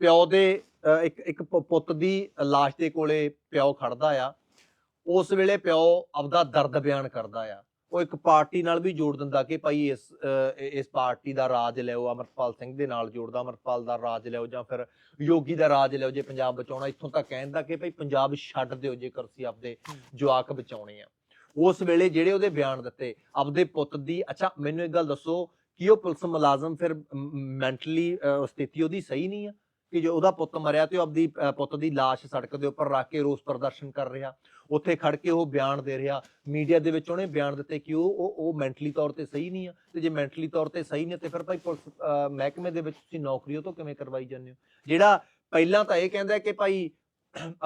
ਪਿਓ ਦੇ ਅ, ਇੱਕ ਇੱਕ ਪੁੱਤ ਦੀ ਲਾਸ਼ ਦੇ ਕੋਲੇ ਪਿਓ ਖੜਦਾ ਆ। ਉਸ ਵੇਲੇ ਪਿਓ ਆਪਦਾ ਦਰਦ ਬਿਆਨ ਕਰਦਾ ਆ। ਉਹ ਇੱਕ ਪਾਰਟੀ ਨਾਲ ਵੀ ਜੋੜ ਦਿੰਦਾ ਕਿ ਭਾਈ ਇਸ ਇਸ ਪਾਰਟੀ ਦਾ ਰਾਜ ਲਿਓ ਅਮਰਪਾਲ ਸਿੰਘ ਦੇ ਨਾਲ ਜੋੜਦਾ ਅਮਰਪਾਲ ਦਾ ਰਾਜ ਲਿਓ ਜਾਂ ਫਿਰ ਯੋਗੀ ਦਾ ਰਾਜ ਲਿਓ ਜੇ ਪੰਜਾਬ ਬਚਾਉਣਾ ਇੱਥੋਂ ਤੱਕ ਕਹਿੰਦਾ ਕਿ ਭਾਈ ਪੰਜਾਬ ਛੱਡ ਦਿਓ ਜੇਕਰ ਤੁਸੀਂ ਆਪਦੇ ਜਵਾਕ ਬਚਾਉਣੇ ਆ। ਉਸ ਵੇਲੇ ਜਿਹੜੇ ਉਹਦੇ ਬਿਆਨ ਦਿੱਤੇ ਆਪਦੇ ਪੁੱਤ ਦੀ ਅੱਛਾ ਮੈਨੂੰ ਇੱਕ ਗੱਲ ਦੱਸੋ ਕਿ ਉਹ ਪੁਲਿਸ ਮੁਲਾਜ਼ਮ ਫਿਰ ਮੈਂਟਲੀ ਸਥਿਤੀ ਉਹਦੀ ਸਹੀ ਨਹੀਂ ਆ? ਕਿ ਜੋ ਉਹਦਾ ਪੁੱਤ ਮਰਿਆ ਤੇ ਉਹ ਆਪਦੀ ਪੁੱਤ ਦੀ ਲਾਸ਼ ਸੜਕ ਦੇ ਉੱਪਰ ਰੱਖ ਕੇ ਰੋਸ ਪ੍ਰਦਰਸ਼ਨ ਕਰ ਰਿਹਾ। ਉੱਥੇ ਖੜ ਕੇ ਉਹ ਬਿਆਨ ਦੇ ਰਿਹਾ। ਮੀਡੀਆ ਦੇ ਵਿੱਚ ਉਹਨੇ ਬਿਆਨ ਦਿੱਤੇ ਕਿ ਉਹ ਉਹ ਉਹ ਮੈਂਟਲੀ ਤੌਰ ਤੇ ਸਹੀ ਨਹੀਂ ਆ। ਤੇ ਜੇ ਮੈਂਟਲੀ ਤੌਰ ਤੇ ਸਹੀ ਨਹੀਂ ਤੇ ਫਿਰ ਭਾਈ ਪੁਲਿਸ ਮਹਿਕਮੇ ਦੇ ਵਿੱਚ ਤੁਸੀਂ ਨੌਕਰੀ ਉਹ ਤੋਂ ਕਿਵੇਂ ਕਰਵਾਈ ਜਾਂਦੇ ਹੋ? ਜਿਹੜਾ ਪਹਿਲਾਂ ਤਾਂ ਇਹ ਕਹਿੰਦਾ ਕਿ ਭਾਈ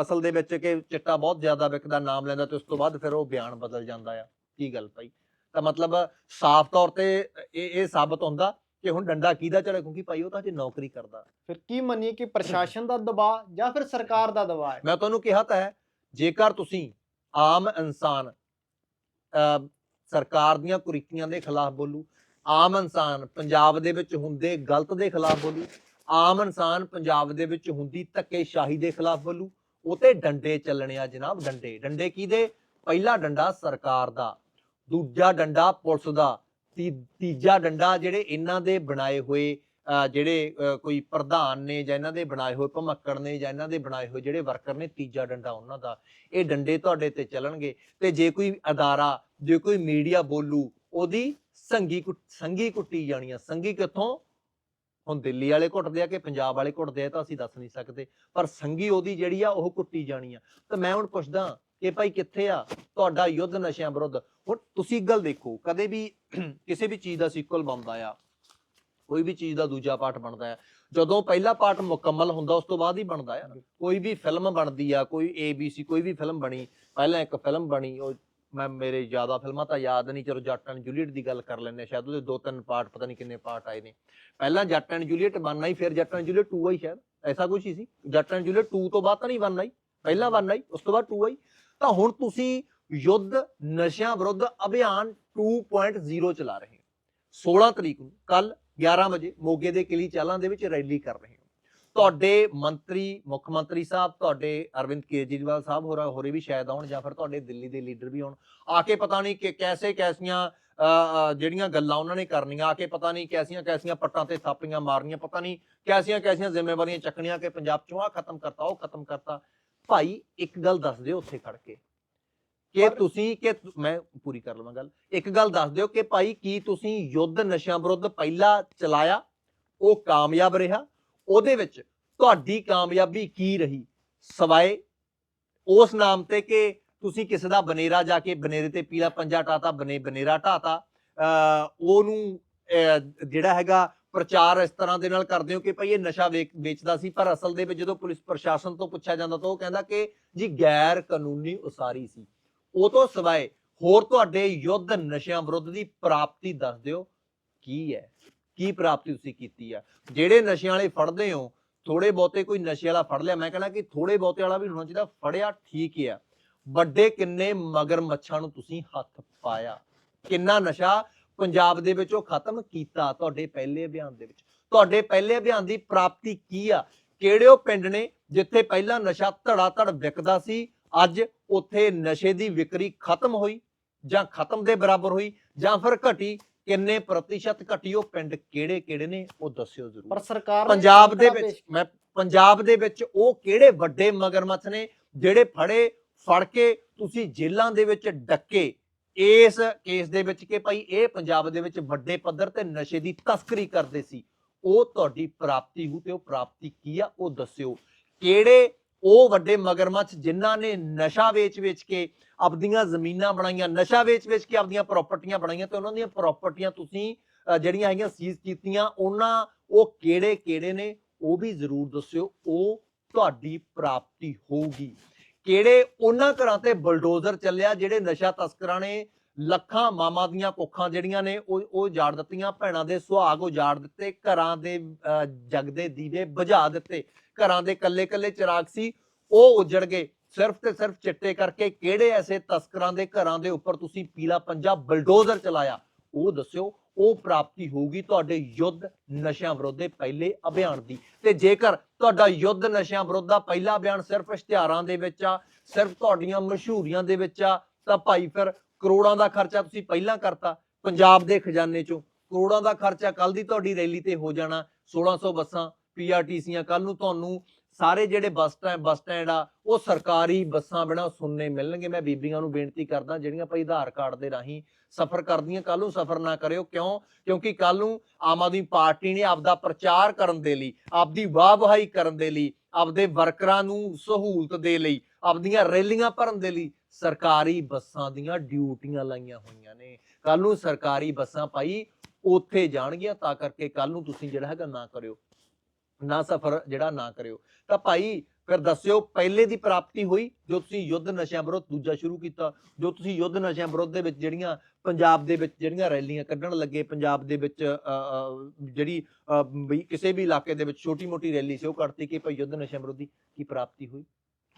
ਅਸਲ ਦੇ ਵਿੱਚ ਕਿ ਚਿੱਟਾ ਬਹੁਤ ਜ਼ਿਆਦਾ ਵਿਕਦਾ ਨਾਮ ਲੈਂਦਾ ਤੇ ਉਸ ਤੋਂ ਬਾਅਦ ਫਿਰ ਉਹ ਬਿਆਨ ਬਦਲ ਜਾਂਦਾ ਆ। ਕੀ ਗੱਲ ਭਾਈ? ਤਾਂ ਮਤਲਬ ਸਾਫ਼ ਤੌਰ ਤੇ ਇਹ ਇਹ ਸਾਬਤ ਹੁੰਦਾ ਕਿ ਹੁਣ ਡੰਡਾ ਕਿਹਦਾ ਚੜਾ ਕਿਉਂਕਿ ਭਾਈ ਉਹ ਤਾਂ ਜੇ ਨੌਕਰੀ ਕਰਦਾ। ਫਿਰ ਕੀ ਮੰਨੀਏ ਕਿ ਪ੍ਰਸ਼ਾਸਨ ਦਾ ਦਬਾਅ ਜਾਂ ਫਿਰ ਸਰਕਾਰ ਦਾ ਦਬਾਅ ਹੈ? ਮੈਂ ਤੁਹਾਨੂੰ ਕਿਹਾ ਤਾਂ ਹੈ ਜੇਕਰ ਤੁਸੀਂ ਆਮ ਇਨਸਾਨ ਸਰਕਾਰ ਦੀਆਂ ਕੁਰੀਤੀਆਂ ਦੇ ਖਿਲਾਫ ਬੋਲੂ, ਆਮ ਇਨਸਾਨ ਪੰਜਾਬ ਦੇ ਵਿੱਚ ਹੁੰਦੇ ਗਲਤ ਦੇ ਖਿਲਾਫ ਬੋਲੂ, ਆਮ ਇਨਸਾਨ ਪੰਜਾਬ ਦੇ ਵਿੱਚ ਹੁੰਦੀ ਧੱਕੇਸ਼ਾਹੀ ਦੇ ਖਿਲਾਫ ਬੋਲੂ, ਉਹ ਤੇ ਡੰਡੇ ਚੱਲਣੇ ਆ ਜਨਾਬ ਡੰਡੇ। ਡੰਡੇ ਕਿਹਦੇ? ਪਹਿਲਾ ਡੰਡਾ ਸਰਕਾਰ ਦਾ, ਦੂਜਾ ਡੰਡਾ ਪੁਲਿਸ ਦਾ, ਤੀ- ਤੀਜਾ ਡੰਡਾ ਜਿਹੜੇ ਇਹਨਾਂ ਦੇ ਬਣਾਏ ਹੋਏ ਜਿਹੜੇ ਕੋਈ ਪ੍ਰਧਾਨ ਨੇ ਜਾਂ ਇਹਨਾਂ ਦੇ ਬਣਾਏ ਹੋਏ ਭਮੱਕੜ ਨੇ ਜਾਂ ਇਹਨਾਂ ਦੇ ਬਣਾਏ ਹੋਏ ਜਿਹੜੇ ਵਰਕਰ ਨੇ ਤੀਜਾ ਡੰਡਾ ਉਹਨਾਂ ਦਾ, ਇਹ ਡੰਡੇ ਤੁਹਾਡੇ ਤੇ ਚੱਲਣਗੇ। ਤੇ ਜੇ ਕੋਈ ਅਦਾਰਾ, ਜੇ ਕੋਈ ਮੀਡੀਆ ਬੋਲੂ, ਉਹਦੀ ਸੰਗੀ ਸੰਗੀ ਕੁੱਟੀ ਜਾਣੀ ਆ। ਸੰਗੀ ਕਿੱਥੋਂ? ਹੁਣ ਦਿੱਲੀ ਵਾਲੇ ਘੁੱਟਦੇ ਆ ਕਿ ਪੰਜਾਬ ਵਾਲੇ ਘੁੱਟਦੇ ਆ ਤਾਂ ਅਸੀਂ ਦੱਸ ਨਹੀਂ ਸਕਦੇ। ਪਰ ਸੰਗੀ ਉਹਦੀ ਜਿਹੜੀ ਆ, ਉਹ ਕੁੱਟੀ ਜਾਣੀ ਆ। ਤਾਂ ਮੈਂ ਹੁਣ ਪੁੱਛਦਾ ਕਿ ਭਾਈ ਕਿੱਥੇ ਆ? ਤੁਹਾਡਾ ਯੁੱਧ ਨਸ਼ਿਆਂ ਵਿਰੁੱਧ। ਹੁਣ ਤੁਸੀਂ ਇੱਕ ਗੱਲ ਦੇਖੋ, ਕਦੇ ਵੀ ਕਿਸੇ ਵੀ ਚੀਜ਼ ਦਾ ਸੀਕੁਅਲ ਬਣਦਾ ਆ ਕੋਈ ਵੀ ਚੀਜ਼ ਦਾ ਦੂਜਾ ਪਾਰਟ ਬਣਦਾ ਆ। ਜਦੋਂ ਪਹਿਲਾ ਪਾਰਟ ਮੁਕੰਮਲ ਹੁੰਦਾ ਉਸ ਤੋਂ ਬਾਅਦ ਹੀ ਬਣਦਾ ਆ। ਕੋਈ ਵੀ ਫਿਲਮ ਬਣਦੀ ਆ ਕੋਈ ABC ਕੋਈ ਵੀ ਫਿਲਮ ਬਣੀ ਪਹਿਲਾਂ ਇੱਕ ਫਿਲਮ ਬਣੀ ਉਹ ਮੈਂ ਮੇਰੇ ਜ਼ਿਆਦਾ ਫਿਲਮਾਂ ਤਾਂ ਯਾਦ ਨਹੀਂ ਚਲੋ ਜੱਟ ਐਂਡ ਜੂਲੀਅਟ ਦੀ ਗੱਲ ਕਰ ਲੈਂਦੇ ਹਾਂ ਸ਼ਾਇਦ ਉਹਦੇ ਦੋ ਤਿੰਨ ਪਾਰਟ ਪਤਾ ਨਹੀਂ ਕਿੰਨੇ ਪਾਰਟ ਆਏ ਨੇ। ਪਹਿਲਾਂ ਜੱਟ ਐਂਡ ਜੂਲੀਅਟ ਬਣਨਾ ਹੀ ਫਿਰ ਜੱਟ ਐਂਡ ਜੂਲੀਅਟ 2 ਆਈ ਸ਼ਾਇਦ ਐਸਾ ਕੁਝ ਹੀ ਸੀ। ਜੱਟ ਐਂਡ ਜੂਲੀਅਟ 2 ਤੋਂ ਬਾਅਦ ਤਾਂ ਨਹੀਂ ਬਣਨਾ ਹੀ ਪਹਿਲਾਂ ਬਣਨਾ ਹੀ ਉਸ ਤੋਂ ਬਾਅਦ 2 ਆਈ। ਤਾਂ ਹੁਣ ਤੁਸੀਂ ਯੁੱਧ ਨਸ਼ਿਆਂ ਵਿਰੁੱਧ ਅਭਿਆਨ 2.0 ਚਲਾ ਰਹੇ ਹੋ। 16 ਤਰੀਕ ਨੂੰ ਕੱਲ 11 ਵਜੇ ਮੋਗੇ ਦੇ ਕਿਲੀ ਚਾਲਾਂ ਦੇ ਵਿੱਚ ਰੈਲੀ ਕਰ ਰਹੇ ਹੋ। ਤੁਹਾਡੇ ਮੰਤਰੀ, ਮੁੱਖ ਮੰਤਰੀ ਸਾਹਿਬ, ਤੁਹਾਡੇ ਅਰਵਿੰਦ ਕੇਜਰੀਵਾਲ ਸਾਹਿਬ ਹੋਰਾਂ ਹੋਰੇ ਵੀ ਸ਼ਾਇਦ ਆਉਣ ਜਾਂ ਫਿਰ ਤੁਹਾਡੇ ਦਿੱਲੀ ਦੇ ਲੀਡਰ ਵੀ ਆਉਣ। ਆ ਕੇ ਪਤਾ ਨਹੀਂ ਕਿ ਕੈਸੇ ਕੈਸੀਆਂ ਜਿਹੜੀਆਂ ਗੱਲਾਂ ਉਹਨਾਂ ਨੇ ਕਰਨੀਆਂ, ਆ ਕੇ ਪਤਾ ਨਹੀਂ ਕੈਸੀਆਂ ਕੈਸੀਆਂ ਪੱਟਾਂ ਤੇ ਥਾਪੀਆਂ ਮਾਰਨੀਆਂ, ਪਤਾ ਨਹੀਂ ਕੈਸੀਆਂ ਕੈਸੀਆਂ ਜ਼ਿੰਮੇਵਾਰੀਆਂ ਚੱਕਣੀਆਂ ਕਿ ਪੰਜਾਬ ਚੋਂ ਆ ਖਤਮ ਕਰਤਾ, ਉਹ ਖਤਮ ਕਰਤਾ। ਭਾਈ, ਇੱਕ ਗੱਲ ਦੱਸ ਦਿਓ ਉੱਥੇ ਖੜ ਕੇ। ਕਿ ਤੁਸੀਂ ਕਿ ਮੈਂ ਪੂਰੀ ਕਰ ਲਵਾਂ ਗੱਲ। ਇੱਕ ਗੱਲ ਦੱਸ ਦਿਓ ਕਿ ਭਾਈ ਕੀ ਤੁਸੀਂ ਯੁੱਧ ਨਸ਼ਿਆਂ ਵਿਰੁੱਧ ਪਹਿਲਾਂ ਚਲਾਇਆ? ਉਹ ਕਾਮਯਾਬ ਰਿਹਾ। ਉਹਦੇ ਵਿੱਚ ਤੁਹਾਡੀ ਕਾਮਯਾਬੀ ਕੀ ਰਹੀ? ਸਵਾਏ? ਉਸ ਨਾਮ ਤੇ ਕਿ ਤੁਸੀਂ ਕਿਸੇ ਦਾ ਬਨੇਰਾ ਜਾ ਕੇ ਬਨੇਰੇ ਤੇ ਪੀਲਾ ਪੰਜਾ ਟਾਤਾ ਬਨੇ ਬਨੇਰਾ ਅਹ ਉਹਨੂੰ ਜਿਹੜਾ ਹੈਗਾ ਪ੍ਰਚਾਰ ਇਸ ਤਰ੍ਹਾਂ ਦੇ ਨਾਲ ਕਰਦੇ ਹੋ ਕਿ ਭਈ ਇਹ ਨਸ਼ਾ ਵੇਚ- ਵੇਚਦਾ ਸੀ ਪਰ ਅਸਲ ਦੇ ਵਿੱਚ ਜਦੋਂ ਪੁਲਿਸ ਪ੍ਰਸ਼ਾਸਨ ਤੋਂ ਪੁੱਛਿਆ ਜਾਂਦਾ ਤਾਂ ਉਹ ਕਹਿੰਦਾ ਕਿ ਜੀ ਗੈਰ ਕਾਨੂੰਨੀ ਉਸਾਰੀ ਸੀ। ਉਹ ਤੋਂ ਸਿਵਾਏ ਹੋਰ ਤੁਹਾਡੇ ਯੁੱਧ ਨਸ਼ਿਆਂ ਵਿਰੁੱਧ ਦੀ ਪ੍ਰਾਪਤੀ ਦੱਸ ਦਿਓ, ਕੀ ਹੈ? ਕੀ ਪ੍ਰਾਪਤੀ ਤੁਸੀਂ ਕੀਤੀ ਆ? ਜਿਹੜੇ ਨਸ਼ਿਆਂ ਵਾਲੇ ਫੜਦੇ ਹੋ ਥੋੜੇ ਬਹੁਤੇ ਕੋਈ ਨਸ਼ੇ ਵਾਲਾ ਫੜ ਲਿਆ, ਮੈਂ ਕਹਿੰਦਾ ਕਿ ਥੋੜੇ ਬਹੁਤੇ ਵਾਲਾ ਵੀ ਹੋਣਾ ਚਾਹੀਦਾ, ਫੜਿਆ ਠੀਕ ਆ। ਵੱਡੇ ਕਿੰਨੇ ਮਗਰ ਮੱਛਾਂ ਨੂੰ ਤੁਸੀਂ ਹੱਥ ਪਾਇਆ? ਕਿੰਨਾ ਨਸ਼ਾ ਪੰਜਾਬ ਦੇ ਵਿੱਚ ਉਹ ਖਤਮ ਕੀਤਾ ਤੁਹਾਡੇ ਪਹਿਲੇ ਅਭਿਆਨ ਦੇ ਵਿੱਚ? ਤੁਹਾਡੇ ਪਹਿਲੇ ਅਭਿਆਨ ਦੀ ਪ੍ਰਾਪਤੀ ਕੀ ਆ? ਕਿਹੜੇ ਉਹ ਪਿੰਡ ਨੇ ਜਿੱਥੇ ਪਹਿਲਾਂ ਨਸ਼ਾ ਧੜਾ ਧੜ ਵਿਕਦਾ ਸੀ, ਅੱਜ ਉੱਥੇ ਨਸ਼ੇ ਦੀ ਵਿਕਰੀ ਖਤਮ ਹੋਈ ਜਾਂ ਖਤਮ ਦੇ ਬਰਾਬਰ ਹੋਈ ਜਾਂ ਫਿਰ ਘਟੀ ਕਿੰਨੇ ਪ੍ਰਤੀਸ਼ਤ ਘਟੀ ਉਹ ਪਿੰਡ ਕਿਹੜੇ ਕਿਹੜੇ ਨੇ ਉਹ ਦੱਸਿਓ ਜ਼ਰੂਰ। ਪਰ ਸਰਕਾਰ ਪੰਜਾਬ ਦੇ ਵਿੱਚ ਮੈਂ ਪੰਜਾਬ ਦੇ ਵਿੱਚ ਉਹ ਕਿਹੜੇ ਵੱਡੇ ਮਗਰਮੱਛ ਨੇ ਜਿਹੜੇ ਫੜੇ ਫੜ ਕੇ ਤੁਸੀਂ ਜੇਲ੍ਹਾਂ ਦੇ ਵਿੱਚ ਡੱਕੇ ਇਸ ਕੇਸ ਦੇ ਵਿੱਚ ਕਿ ਭਾਈ ਇਹ ਪੰਜਾਬ ਦੇ ਵਿੱਚ ਵੱਡੇ ਪੱਧਰ ਤੇ ਨਸ਼ੇ ਦੀ ਤਸਕਰੀ ਕਰਦੇ ਸੀ ਉਹ ਤੁਹਾਡੀ ਪ੍ਰਾਪਤੀ ਹੋ ਤੇ ਉਹ ਪ੍ਰਾਪਤੀ ਕੀ ਆ ਉਹ ਦੱਸਿਓ। ਕਿਹੜੇ ਉਹ ਵੱਡੇ ਮਗਰਮੱਛ ਜਿਨ੍ਹਾਂ ਨੇ ਨਸ਼ਾ ਵੇਚ-ਵੇਚ ਕੇ ਆਪਦੀਆਂ ਜ਼ਮੀਨਾਂ ਬਣਾਈਆਂ ਨਸ਼ਾ ਵੇਚ-ਵੇਚ ਕੇ ਆਪਦੀਆਂ ਪ੍ਰਾਪਰਟੀਆਂ ਬਣਾਈਆਂ ਤੇ ਉਹਨਾਂ ਦੀਆਂ ਪ੍ਰਾਪਰਟੀਆਂ ਤੁਸੀਂ ਜਿਹੜੀਆਂ ਹੈਗੀਆਂ ਸੀਜ਼ ਕੀਤੀਆਂ ਉਹਨਾਂ ਉਹ ਕਿਹੜੇ ਕਿਹੜੇ ਨੇ? ਉਹ ਵੀ ਜ਼ਰੂਰ ਦੱਸਿਓ ਉਹ ਤੁਹਾਡੀ ਪ੍ਰਾਪਤੀ ਹੋਊਗੀ। ਕਿਹੜੇ ਉਹਨਾਂ ਘਰਾਂ ਤੇ ਬਲਡੋਜ਼ਰ ਚੱਲਿਆ ਜਿਹੜੇ ਨਸ਼ਾ ਤਸਕਰਾਂ ਨੇ ਲੱਖਾਂ ਮਾਮਾ ਦੀਆਂ ਕੁੱਖਾਂ ਜਿਹੜੀਆਂ ਨੇ ਉਹ ਉਹ ਉਜਾੜ ਦਿੱਤੀਆਂ ਭੈਣਾਂ ਦੇ ਸੁਹਾਗ ਉਜਾੜ ਦਿੱਤੇ ਘਰਾਂ ਦੇ ਅ, ਜਗਦੇ ਦੀਵੇ ਬੁਝਾ ਦਿੱਤੇ। ਘਰਾਂ ਦੇ ਕੱਲੇ ਕੱਲੇ ਚਿਰਾਗ ਸੀ, ਉਹ ਉਜੜ ਗਏ। ਸਿਰਫ ਤੇ ਸਿਰਫ ਚਿੱਟੇ ਕਰਕੇ ਕਿਹੜੇ ਐਸੇ ਤਸਕਰਾਂ ਦੇ ਘਰਾਂ ਦੇ ਉੱਪਰ ਤੁਸੀਂ ਪੀਲਾ ਪੰਜਾ ਬਲਡੋਜ਼ਰ ਚਲਾਇਆ? ਉਹ ਦੱਸਿਓ, ਉਹ ਪ੍ਰਾਪਤੀ ਹੋਊਗੀ ਤੁਹਾਡੇ ਯੁੱਧ ਨਸ਼ਿਆਂ ਵਿਰੁੱਧ ਦੇ ਪਹਿਲੇ ਅਭਿਆਨ ਦੀ। ਤੇ ਜੇਕਰ ਤੁਹਾਡਾ ਯੁੱਧ ਨਸ਼ਿਆਂ ਵਿਰੁੱਧ ਦਾ ਪਹਿਲਾ ਅਭਿਆਨ ਸਿਰਫ ਇਸ਼ਤਿਹਾਰਾਂ ਦੇ ਵਿੱਚ ਆ, ਸਿਰਫ ਤੁਹਾਡੀਆਂ ਮਸ਼ਹੂਰੀਆਂ ਦੇ ਵਿੱਚ ਆ, ਤਾਂ ਭਾਈ ਫਿਰ ਕਰੋੜਾਂ ਦਾ ਖਰਚਾ ਤੁਸੀਂ ਪਹਿਲਾਂ ਕਰਤਾ ਪੰਜਾਬ ਦੇ ਖਜ਼ਾਨੇ ਚੋਂ। ਕਰੋੜਾਂ ਦਾ ਖਰਚਾ ਕੱਲ ਦੀ ਤੁਹਾਡੀ ਰੈਲੀ ਤੇ ਹੋ ਜਾਣਾ 1600 ਬੱਸਾਂ ਪੀਆਰਟੀਸੀਆਂ ਕੱਲ ਨੂੰ ਤੁਹਾਨੂੰ ਸਾਰੇ ਜਿਹੜੇ ਬੱਸ ਸਟੈਂਡ ਬੱਸ ਸਟੈਂਡ ਆ, ਉਹ ਸਰਕਾਰੀ ਬੱਸਾਂ ਬਿਨਾਂ ਸੁਣਨੇ ਮਿਲਣਗੇ। ਮੈਂ ਬੀਬੀਆਂ ਨੂੰ ਬੇਨਤੀ ਕਰਦਾ, ਜਿਹੜੀਆਂ ਭਾਈ ਆਧਾਰ ਕਾਰਡ ਦੇ ਰਾਹੀਂ ਸਫ਼ਰ ਕਰਦੀਆਂ ਕੱਲ ਨੂੰ ਸਫ਼ਰ ਨਾ ਕਰਿਓ। ਕਿਉਂ? ਕਿਉਂਕਿ ਕੱਲ ਨੂੰ ਆਮ ਆਦਮੀ ਪਾਰਟੀ ਨੇ ਆਪਦਾ ਪ੍ਰਚਾਰ ਕਰਨ ਦੇ ਲਈ, ਆਪਦੀ ਵਾਹ ਵਹਾਈ ਕਰਨ ਦੇ ਲਈ, ਆਪਦੇ ਵਰਕਰਾਂ ਨੂੰ ਸਹੂਲਤ ਦੇ ਲਈ, ਆਪਦੀਆਂ ਰੈਲੀਆਂ ਭਰਨ ਦੇ ਲਈ ਸਰਕਾਰੀ ਬੱਸਾਂ ਦੀਆਂ ਡਿਊਟੀਆਂ ਲਾਈਆਂ ਹੋਈਆਂ ਨੇ। ਕੱਲ ਨੂੰ ਸਰਕਾਰੀ ਬੱਸਾਂ ਭਾਈ ਉੱਥੇ ਜਾਣਗੀਆਂ, ਤਾਂ ਕਰਕੇ ਕੱਲ ਨੂੰ ਤੁਸੀਂ ਜਿਹੜਾ ਹੈਗਾ ਨਾ ਕਰਿਓ। ਨਾ ਸਫ਼ਰ ਜਿਹੜਾ ਨਾ ਕਰਿਓ। ਤਾਂ ਭਾਈ, ਫਿਰ ਦੱਸਿਓ ਪਹਿਲੇ ਦੀ ਪ੍ਰਾਪਤੀ ਹੋਈ, ਜੋ ਤੁਸੀਂ ਯੁੱਧ ਨਸ਼ਿਆਂ ਵਿਰੁੱਧ ਦੂਜਾ ਸ਼ੁਰੂ ਕੀਤਾ, ਜੋ ਤੁਸੀਂ ਯੁੱਧ ਨਸ਼ਿਆਂ ਵਿਰੁੱਧ ਦੇ ਵਿੱਚ ਜਿਹੜੀਆਂ ਪੰਜਾਬ ਦੇ ਵਿੱਚ ਜਿਹੜੀਆਂ ਰੈਲੀਆਂ ਕੱਢਣ ਲੱਗੇ, ਪੰਜਾਬ ਦੇ ਵਿੱਚ ਜਿਹੜੀ ਵੀ ਕਿਸੇ ਵੀ ਇਲਾਕੇ ਦੇ ਵਿੱਚ ਛੋਟੀ ਮੋਟੀ ਰੈਲੀ ਸੀ, ਉਹ ਕੱਢਤੀ ਕਿ ਭਾਈ ਯੁੱਧ ਨਸ਼ਿਆਂ ਵਿਰੁੱਧ ਕੀ ਪ੍ਰਾਪਤੀ ਹੋਈ?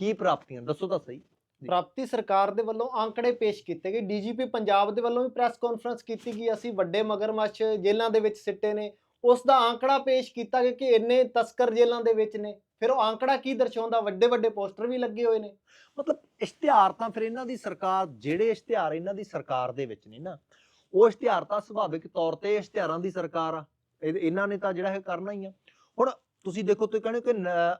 ਕੀ ਪ੍ਰਾਪਤੀਆਂ? ਦੱਸੋ ਤਾਂ ਸਹੀ। ਪ੍ਰਾਪਤੀ ਸਰਕਾਰ ਦੇ ਵੱਲੋਂ ਆંકੜੇ ਪੇਸ਼ ਕੀਤੇ ਗਏ। ਡੀਜੀਪੀ ਪੰਜਾਬ ਦੇ ਵੱਲੋਂ ਵੀ ਪ੍ਰੈਸ ਕਾਨਫਰੰਸ ਕੀਤੀ ਗਈ। ਅਸੀਂ ਵੱਡੇ ਮਗਰਮੱਛ ਜੇਲ੍ਹਾਂ ਦੇ ਵਿੱਚ ਸਿੱਟੇ ਨੇ। ਉਸ ਦਾ ਆંકੜਾ ਪੇਸ਼ ਕੀਤਾ ਗਿਆ ਕਿ ਇੰਨੇ ਤਸਕਰ ਜੇਲ੍ਹਾਂ ਦੇ ਵਿੱਚ ਨੇ। ਫਿਰ ਉਹ ਆંકੜਾ ਕੀ ਦਰਸਾਉਂਦਾ? ਵੱਡੇ ਵੱਡੇ ਪੋਸਟਰ ਵੀ ਲੱਗੇ ਹੋਏ ਨੇ। ਮਤਲਬ ਇਸ਼ਤਿਹਾਰ ਤਾਂ ਫਿਰ ਇਹਨਾਂ ਦੀ ਸਰਕਾਰ, ਜਿਹੜੇ ਇਸ਼ਤਿਹਾਰ ਇਹਨਾਂ ਦੀ ਸਰਕਾਰ ਦੇ ਵਿੱਚ ਨੇ ਨਾ, ਉਹ ਇਸ਼ਤਿਹਾਰ ਤਾਂ ਸੁਭਾਵਿਕ ਤੌਰ ਤੇ ਇਸ਼ਤਿਹਾਰਾਂ ਦੀ ਸਰਕਾਰ ਆ। ਇਹ- ਇਹਨਾਂ ਨੇ ਤਾਂ ਜਿਹੜਾ ਇਹ ਕਰਨਾ ਹੀ ਆ। ਹੁਣ ਤੁਸੀਂ ਦੇਖੋ, ਤੁਸੀਂ ਕਹਿੰਦੇ ਕਿ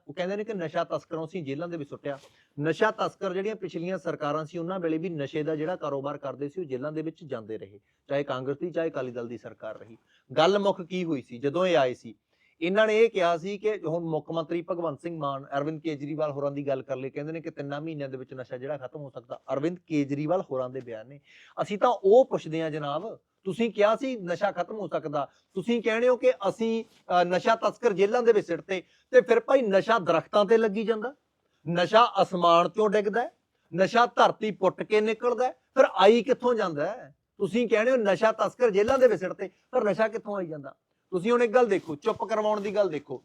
ਉਹ ਕਹਿੰਦੇ ਨੇ ਕਿ ਨਸ਼ਾ ਤਸਕਰੋਂ ਸੀ, ਜੇਲ੍ਹਾਂ ਦੇ ਵਿੱਚ ਸੁੱਟਿਆ। ਨਸ਼ਾ ਤਸਕਰ ਜਿਹੜੀਆਂ ਪਿਛਲੀਆਂ ਸਰਕਾਰਾਂ ਸੀ, ਉਹਨਾਂ ਵੇਲੇ ਵੀ ਨਸ਼ੇ ਦਾ ਜਿਹੜਾ ਕਾਰੋਬਾਰ ਕਰਦੇ ਸੀ, ਉਹ ਜੇਲ੍ਹਾਂ ਦੇ ਵਿੱਚ ਜਾਂਦੇ ਰਹੇ, ਚਾਹੇ ਕਾਂਗਰਸ ਦੀ, ਚਾਹੇ ਅਕਾਲੀ ਦਲ ਦੀ ਸਰਕਾਰ ਰਹੀ। ਗੱਲ ਮੁੱਖ ਕੀ ਹੋਈ ਸੀ? ਜਦੋਂ ਇਹ ਆਏ ਸੀ, ਇਹਨਾਂ ਨੇ ਇਹ ਕਿਹਾ ਸੀ ਕਿ ਹੁਣ ਮੁੱਖ ਮੰਤਰੀ ਭਗਵੰਤ ਸਿੰਘ ਮਾਨ, ਅਰਵਿੰਦ ਕੇਜਰੀਵਾਲ ਹੋਰਾਂ ਦੀ ਗੱਲ ਕਰ ਲਈ, ਕਹਿੰਦੇ ਨੇ ਕਿ ਤਿੰਨਾਂ ਮਹੀਨਿਆਂ ਦੇ ਵਿੱਚ ਨਸ਼ਾ ਜਿਹੜਾ ਖਤਮ ਹੋ ਸਕਦਾ, ਅਰਵਿੰਦ ਕੇਜਰੀਵਾਲ ਹੋਰਾਂ ਦੇ ਬਿਆਨ ਨੇ। ਅਸੀਂ ਤਾਂ ਉਹ ਪੁੱਛਦੇ ਹਾਂ ਜਨਾਬ ਤੁਸੀਂ ਕਿਹਾ ਸੀ ਨਸ਼ਾ ਖਤਮ ਹੋ ਸਕਦਾ। ਤੁਸੀਂ ਕਹਿੰਦੇ ਹੋ ਕਿ ਅਸੀਂ ਨਸ਼ਾ ਤਸਕਰ ਜੇਲ੍ਹਾਂ ਦੇ ਵਿੱਚ ਸਿੱਟਤੇ। ਤੇ ਫਿਰ ਭਾਈ ਨਸ਼ਾ ਦਰਖਤਾਂ ਤੇ ਲੱਗੀ ਜਾਂਦਾ। ਨਸ਼ਾ ਅਸਮਾਨ ਤੋਂ ਡਿੱਗਦਾ ਨਸ਼ਾ ਧਰਤੀ ਪੁੱਟ ਕੇ ਨਿਕਲਦਾ ਫਿਰ ਆਈ ਕਿੱਥੋਂ ਜਾਂਦਾ ਤੁਸੀਂ ਕਹਿੰਦੇ ਹੋ ਨਸ਼ਾ ਤਸਕਰ ਜੇਲ੍ਹਾਂ ਦੇ ਵਿੱਚ ਸਿੱਟਤੇ, ਪਰ ਨਸ਼ਾ ਕਿੱਥੋਂ ਆਈ ਜਾਂਦਾ? ਤੁਸੀਂ ਹੁਣ ਇੱਕ ਗੱਲ ਦੇਖੋ, ਚੁੱਪ ਕਰਵਾਉਣ ਦੀ ਗੱਲ ਦੇਖੋ।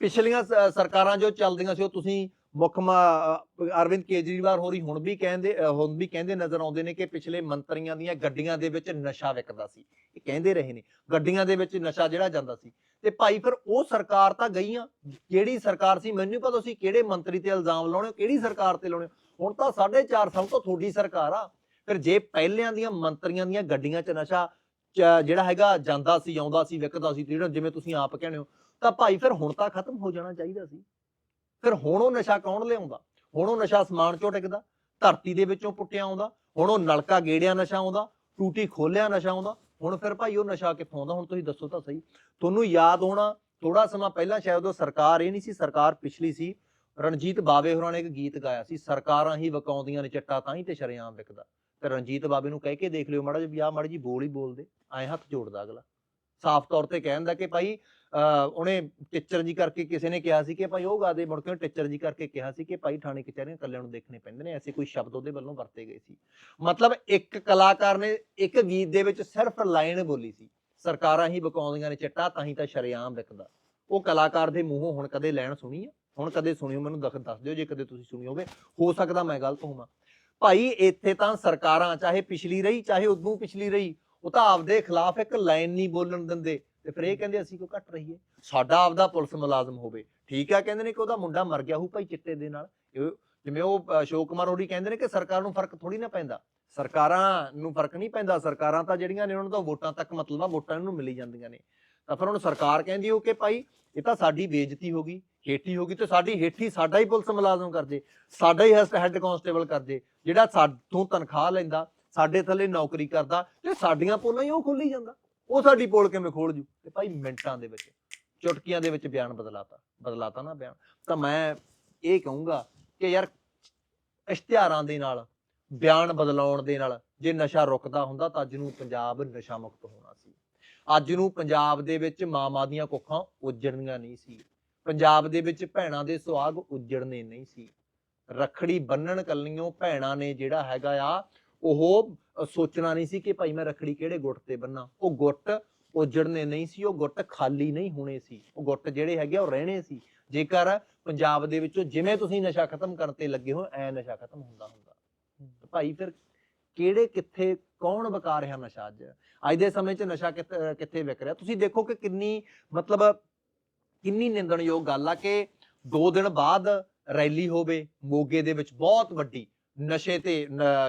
ਪਿਛਲੀਆਂ ਸਰਕਾਰਾਂ ਜੋ ਚੱਲਦੀਆਂ ਸੀ, ਉਹ ਤੁਸੀਂ ਮੁੱਖ ਅਰਵਿੰਦ ਕੇਜਰੀਵਾਲ ਹੋਰੀ ਹੁਣ ਵੀ ਕਹਿੰਦੇ ਹੁਣ ਵੀ ਕਹਿੰਦੇ ਨਜ਼ਰ ਆਉਂਦੇ ਨੇ ਕਿ ਪਿਛਲੇ ਮੰਤਰੀਆਂ ਦੀਆਂ ਗੱਡੀਆਂ ਦੇ ਵਿੱਚ ਨਸ਼ਾ ਵਿਕਦਾ ਸੀ। ਇਹ ਕਹਿੰਦੇ ਰਹੇ ਨੇ ਗੱਡੀਆਂ ਦੇ ਵਿੱਚ ਨਸ਼ਾ ਜਿਹੜਾ ਜਾਂਦਾ ਸੀ। ਤੇ ਭਾਈ ਫਿਰ ਉਹ ਸਰਕਾਰ ਤਾਂ ਗਈਆਂ ਕਿਹੜੀ ਸਰਕਾਰ ਸੀ? ਮੈਨੂੰ ਪਤਾ ਸੀ ਕਿਹੜੇ ਮੰਤਰੀ ਤੇ ਇਲਜ਼ਾਮ ਲਾਉਣੇ ਹੋ, ਕਿਹੜੀ ਸਰਕਾਰ ਤੇ ਲਾਉਣੇ ਹੋ। ਹੁਣ ਤਾਂ 4.5 ਸਾਲ ਤੋਂ ਤੁਹਾਡੀ ਸਰਕਾਰ ਆ। ਫਿਰ ਜੇ ਪਹਿਲਿਆਂ ਦੀਆਂ ਮੰਤਰੀਆਂ ਦੀਆਂ ਗੱਡੀਆਂ 'ਚ ਨਸ਼ਾ ਜਿਹੜਾ ਹੈਗਾ ਜਾਂਦਾ ਸੀ ਆਉਂਦਾ ਸੀ ਵਿਕਦਾ ਸੀ ਜਿਹੜਾ ਜਿਵੇਂ ਤੁਸੀਂ ਆਪ ਕਹਿੰਦੇ ਹੋ ਤਾਂ ਭਾਈ ਫਿਰ ਹੁਣ ਤਾਂ ਖਤਮ ਹੋ ਜਾਣਾ ਚਾਹੀਦਾ ਸੀ। ਫਿਰ ਹੁਣ ਉਹ ਨਸ਼ਾ ਕੌਣ ਲਿਆਉਂਦਾ? ਹੁਣ ਉਹ ਨਸ਼ਾ ਸਮਾਨ ਚੋਂ ਟਿਕਦਾ, ਧਰਤੀ ਦੇ ਵਿੱਚੋਂ ਪੁੱਟਿਆ ਆਉਂਦਾ, ਹੁਣ ਉਹ ਨਲਕਾ ਗੇੜਿਆ ਨਸ਼ਾ ਆਉਂਦਾ, ਟੂਟੀ ਖੋਲਿਆ ਨਸ਼ਾ ਆਉਂਦਾ, ਹੁਣ ਫਿਰ ਭਾਈ ਉਹ ਨਸ਼ਾ ਕਿੱਥੋਂ ਆਉਂਦਾ? ਹੁਣ ਤੁਸੀਂ ਦੱਸੋ ਤਾਂ ਸਹੀ। ਤੁਹਾਨੂੰ ਯਾਦ ਹੋਣਾ ਥੋੜਾ ਸਮਾਂ ਪਹਿਲਾਂ ਸ਼ਾਇਦ ਉਹ ਸਰਕਾਰ ਇਹ ਨਹੀਂ ਸੀ, ਸਰਕਾਰ ਪਿਛਲੀ ਸੀ। ਰਣਜੀਤ ਬਾਵੇ ਹੋਰਾਂ ਨੇ ਇੱਕ ਗੀਤ ਗਾਇਆ ਸੀ, ਸਰਕਾਰਾਂ ਹੀ ਵਕਾਉਂਦੀਆਂ ਨੇ ਚੱਟਾ ਤਾਂ ਹੀ ਤੇ ਸ਼ਰੇਆਮ ਵਿਕਦਾ। ਤੇ ਰਣਜੀਤ ਬਾਵੇ ਨੂੰ ਕਹਿ ਕੇ ਦੇਖ ਲਿਓ ਮਾੜਾ ਜੀ ਵੀ ਮਾੜਾ ਜੀ ਬੋਲ ਹੀ ਬੋਲਦੇ, ਐ ਹੱਥ ਜੋੜਦਾ ਅਗਲਾ। ਸਾਫ਼ ਤੌਰ ਤੇ ਕਹਿੰਦਾ ਕਿ ਭਾਈ ਉਹਨੇ ਟੀਚਰ ਜੀ ਕਰਕੇ ਕਿਸੇ ਨੇ ਕਿਹਾ ਸੀ ਕਿ ਭਾਈ ਉਹ ਗਾਦੇ ਮੁੜ ਕੇ ਟੀਚਰ ਜੀ ਕਰਕੇ ਕਿਹਾ ਸੀ ਕਿ ਭਾਈ ਥਾਣੇ ਕਚਹਿਰੀਆਂ ਕੱਲਿਆਂ ਨੂੰ ਦੇਖਣੇ ਪੈਂਦੇ ਨੇ, ਐਸੇ ਕੋਈ ਸ਼ਬਦ ਉਹਦੇ ਵੱਲੋਂ ਵਰਤੇ ਗਏ ਸੀ। ਮਤਲਬ ਇੱਕ ਕਲਾਕਾਰ ਨੇ ਇੱਕ ਗੀਤ ਦੇ ਵਿੱਚ ਸਿਰਫ ਲਾਈਨ ਬੋਲੀ ਸੀ, ਸਰਕਾਰਾਂ ਹੀ ਬਕਾਉਂਦੀਆਂ ਨੇ ਚਿੱਟਾ, ਤਾਂ ਹੀ ਤਾਂ ਸ਼ਰੇਆਮ ਵਿਕਦਾ। ਉਹ ਕਲਾਕਾਰ ਦੇ ਮੂੰਹੋਂ ਹੁਣ ਕਦੇ ਲੈਣ ਸੁਣੀ ਆ, ਹੁਣ ਕਦੇ ਸੁਣਿਓ ਮੈਨੂੰ ਦੱਸ ਦੱਸ ਦਿਓ ਜੇ ਕਦੇ ਤੁਸੀਂ ਸੁਣੀ ਹੋਵੇ, ਹੋ ਸਕਦਾ ਮੈਂ ਗਲਤ ਹੋਵਾਂ। ਭਾਈ ਇੱਥੇ ਤਾਂ ਸਰਕਾਰਾਂ ਚਾਹੇ ਪਿਛਲੀ ਰਹੀ, ਚਾਹੇ ਉਦੋਂ ਪਿਛਲੀ ਰਹੀ ਉਹ ਤਾਂ ਆਪਦੇ ਖਿਲਾਫ ਇੱਕ ਲਾਈਨ ਨਹੀਂ ਬੋਲਣ ਦਿੰਦੇ ਤੇ ਫਿਰ ਇਹ ਕਹਿੰਦੇ ਅਸੀਂ ਕਿਉਂ ਘੱਟ ਰਹੀਏ? ਸਾਡਾ ਆਪਦਾ ਪੁਲਿਸ ਮੁਲਾਜ਼ਮ ਹੋਵੇ। ਠੀਕ ਆ ਕਹਿੰਦੇ ਨੇ ਕਿ ਉਹਦਾ ਮੁੰਡਾ ਮਰ ਗਿਆ ਹੋਊ ਭਾਈ ਚਿੱਟੇ ਦੇ ਨਾਲ। ਜਿਵੇਂ ਉਹ ਅ, ਅਸ਼ੋਕ ਕੁਮਾਰ ਹੋਰੀ ਕਹਿੰਦੇ ਨੇ ਕਿ ਸਰਕਾਰ ਨੂੰ ਫ਼ਰਕ ਥੋੜੀ ਨਾ ਪੈਂਦਾ। ਸਰਕਾਰਾਂ ਨੂੰ ਫ਼ਰਕ ਨਹੀਂ ਪੈਂਦਾ। ਸਰਕਾਰਾਂ ਤਾਂ ਜਿਹੜੀਆਂ ਨੇ ਉਹਨਾਂ ਦਾ ਵੋਟਾਂ ਤੱਕ ਮਤਲਬ ਆ ਵੋਟਾਂ ਨੂੰ ਮਿਲੀ ਜਾਂਦੀਆਂ ਨੇ। ਤਾਂ ਫਿਰ ਉਹਨੂੰ ਸਰਕਾਰ ਕਹਿੰਦੀ ਹੋ ਕਿ ਭਾਈ ਇਹ ਤਾਂ ਸਾਡੀ ਬੇਇੱਜ਼ਤੀ ਹੋ ਗਈ ਹੇਠੀ ਹੋ ਗਈ ਤੇ ਸਾਡੀ ਹੇਠੀ ਸਾਡਾ ਹੀ ਪੁਲਿਸ ਮੁਲਾਜ਼ਮ ਕਰ ਜੇ ਸਾਡਾ ਹੀ ਹੈਡ ਕਾਂਸਟੇਬਲ ਕਰ ਜੇ ਜਿਹੜਾ ਸਾਥੋਂ ਤਨਖਾਹ ਲੈਂਦਾ ਸਾਡੇ ਥੱਲੇ ਨੌਕਰੀ ਕਰਦਾ ਤੇ ਸਾਡੀਆਂ ਪੋਲਾਂ ਹੀ ਉਹ ਖੋਲੀ ਜਾਂਦਾ। ਉਹ ਸਾਡੀ ਪੋਲ ਕਿਵੇਂ ਖੋਲ ਜੂ? ਤੇ ਭਾਈ ਮਿੰਟਾਂ ਦੇ ਵਿੱਚ, ਚੁਟਕੀਆਂ ਦੇ ਵਿੱਚ ਬਿਆਨ ਬਦਲਾਤਾ ਬਦਲਾਤਾ ਨਾ ਬਿਆਨ। ਤਾਂ ਮੈਂ ਇਹ ਕਹੂੰਗਾ ਕਿ ਯਾਰ ਇਸ਼ਤਿਹਾਰਾਂ ਦੇ ਨਾਲ, ਬਿਆਨ ਬਦਲਾਉਣ ਦੇ ਨਾਲ ਜੇ ਨਸ਼ਾ ਰੁਕਦਾ ਹੁੰਦਾ ਤਾਂ ਅੱਜ ਨੂੰ ਪੰਜਾਬ ਨਸ਼ਾ ਮੁਕਤ ਹੋਣਾ ਸੀ। ਅੱਜ ਨੂੰ ਪੰਜਾਬ ਦੇ ਵਿੱਚ ਮਾਵਾਂ ਦੀਆਂ ਕੁੱਖਾਂ ਉਜੜਨੀਆਂ ਨਹੀਂ ਸੀ। ਪੰਜਾਬ ਦੇ ਵਿੱਚ ਭੈਣਾਂ ਦੇ ਸੁਹਾਗ ਉਜੜਨੇ ਨਹੀਂ ਸੀ। ਰੱਖੜੀ ਬੰਨਣ ਕੱਲੀਆਂ ਭੈਣਾਂ ਨੇ ਜਿਹੜਾ ਹੈਗਾ ਆ ਉਹ ਸੋਚਣਾ ਨਹੀਂ ਸੀ ਕਿ ਭਾਈ ਮੈਂ ਰੱਖੜੀ ਕਿਹੜੇ ਗੁੱਟ ਤੇ ਬੰਨਾ ਉਹ ਗੁੱਟ ਉਜੜਨੇ ਨਹੀਂ ਸੀ ਉਹ ਗੁੱਟ ਖਾਲੀ ਨਹੀਂ ਹੋਣੇ ਸੀ। ਉਹ ਗੁੱਟ ਜਿਹੜੇ ਹੈਗੇ ਉਹ ਰਹਿਣੇ ਸੀ। ਜੇਕਰ ਪੰਜਾਬ ਦੇ ਵਿੱਚੋਂ ਜਿਵੇਂ ਤੁਸੀਂ ਨਸ਼ਾ ਖਤਮ ਕਰਨ ਤੇ ਲੱਗੇ ਹੋ ਐ ਨਸ਼ਾ ਖਤਮ ਹੁੰਦਾ ਹੁੰਦਾ। ਭਾਈ ਫਿਰ ਕਿਹੜੇ ਕਿੱਥੇ ਕੌਣ ਵਕਾ ਰਿਹਾ ਨਸ਼ਾ ਅੱਜ? ਅੱਜ ਦੇ ਸਮੇਂ 'ਚ ਨਸ਼ਾ ਕਿੱਥੇ ਕਿੱਥੇ ਵਿਕ ਰਿਹਾ? ਤੁਸੀਂ ਦੇਖੋ ਕਿ ਕਿੰਨੀ ਮਤਲਬ ਕਿੰਨੀ ਨਿੰਦਣਯੋਗ ਗੱਲ ਆ ਕਿ 2 ਦਿਨ ਬਾਅਦ ਰੈਲੀ ਹੋਵੇ ਮੋਗੇ ਦੇ ਵਿੱਚ ਬਹੁਤ ਵੱਡੀ ਨਸ਼ੇ ਤੇ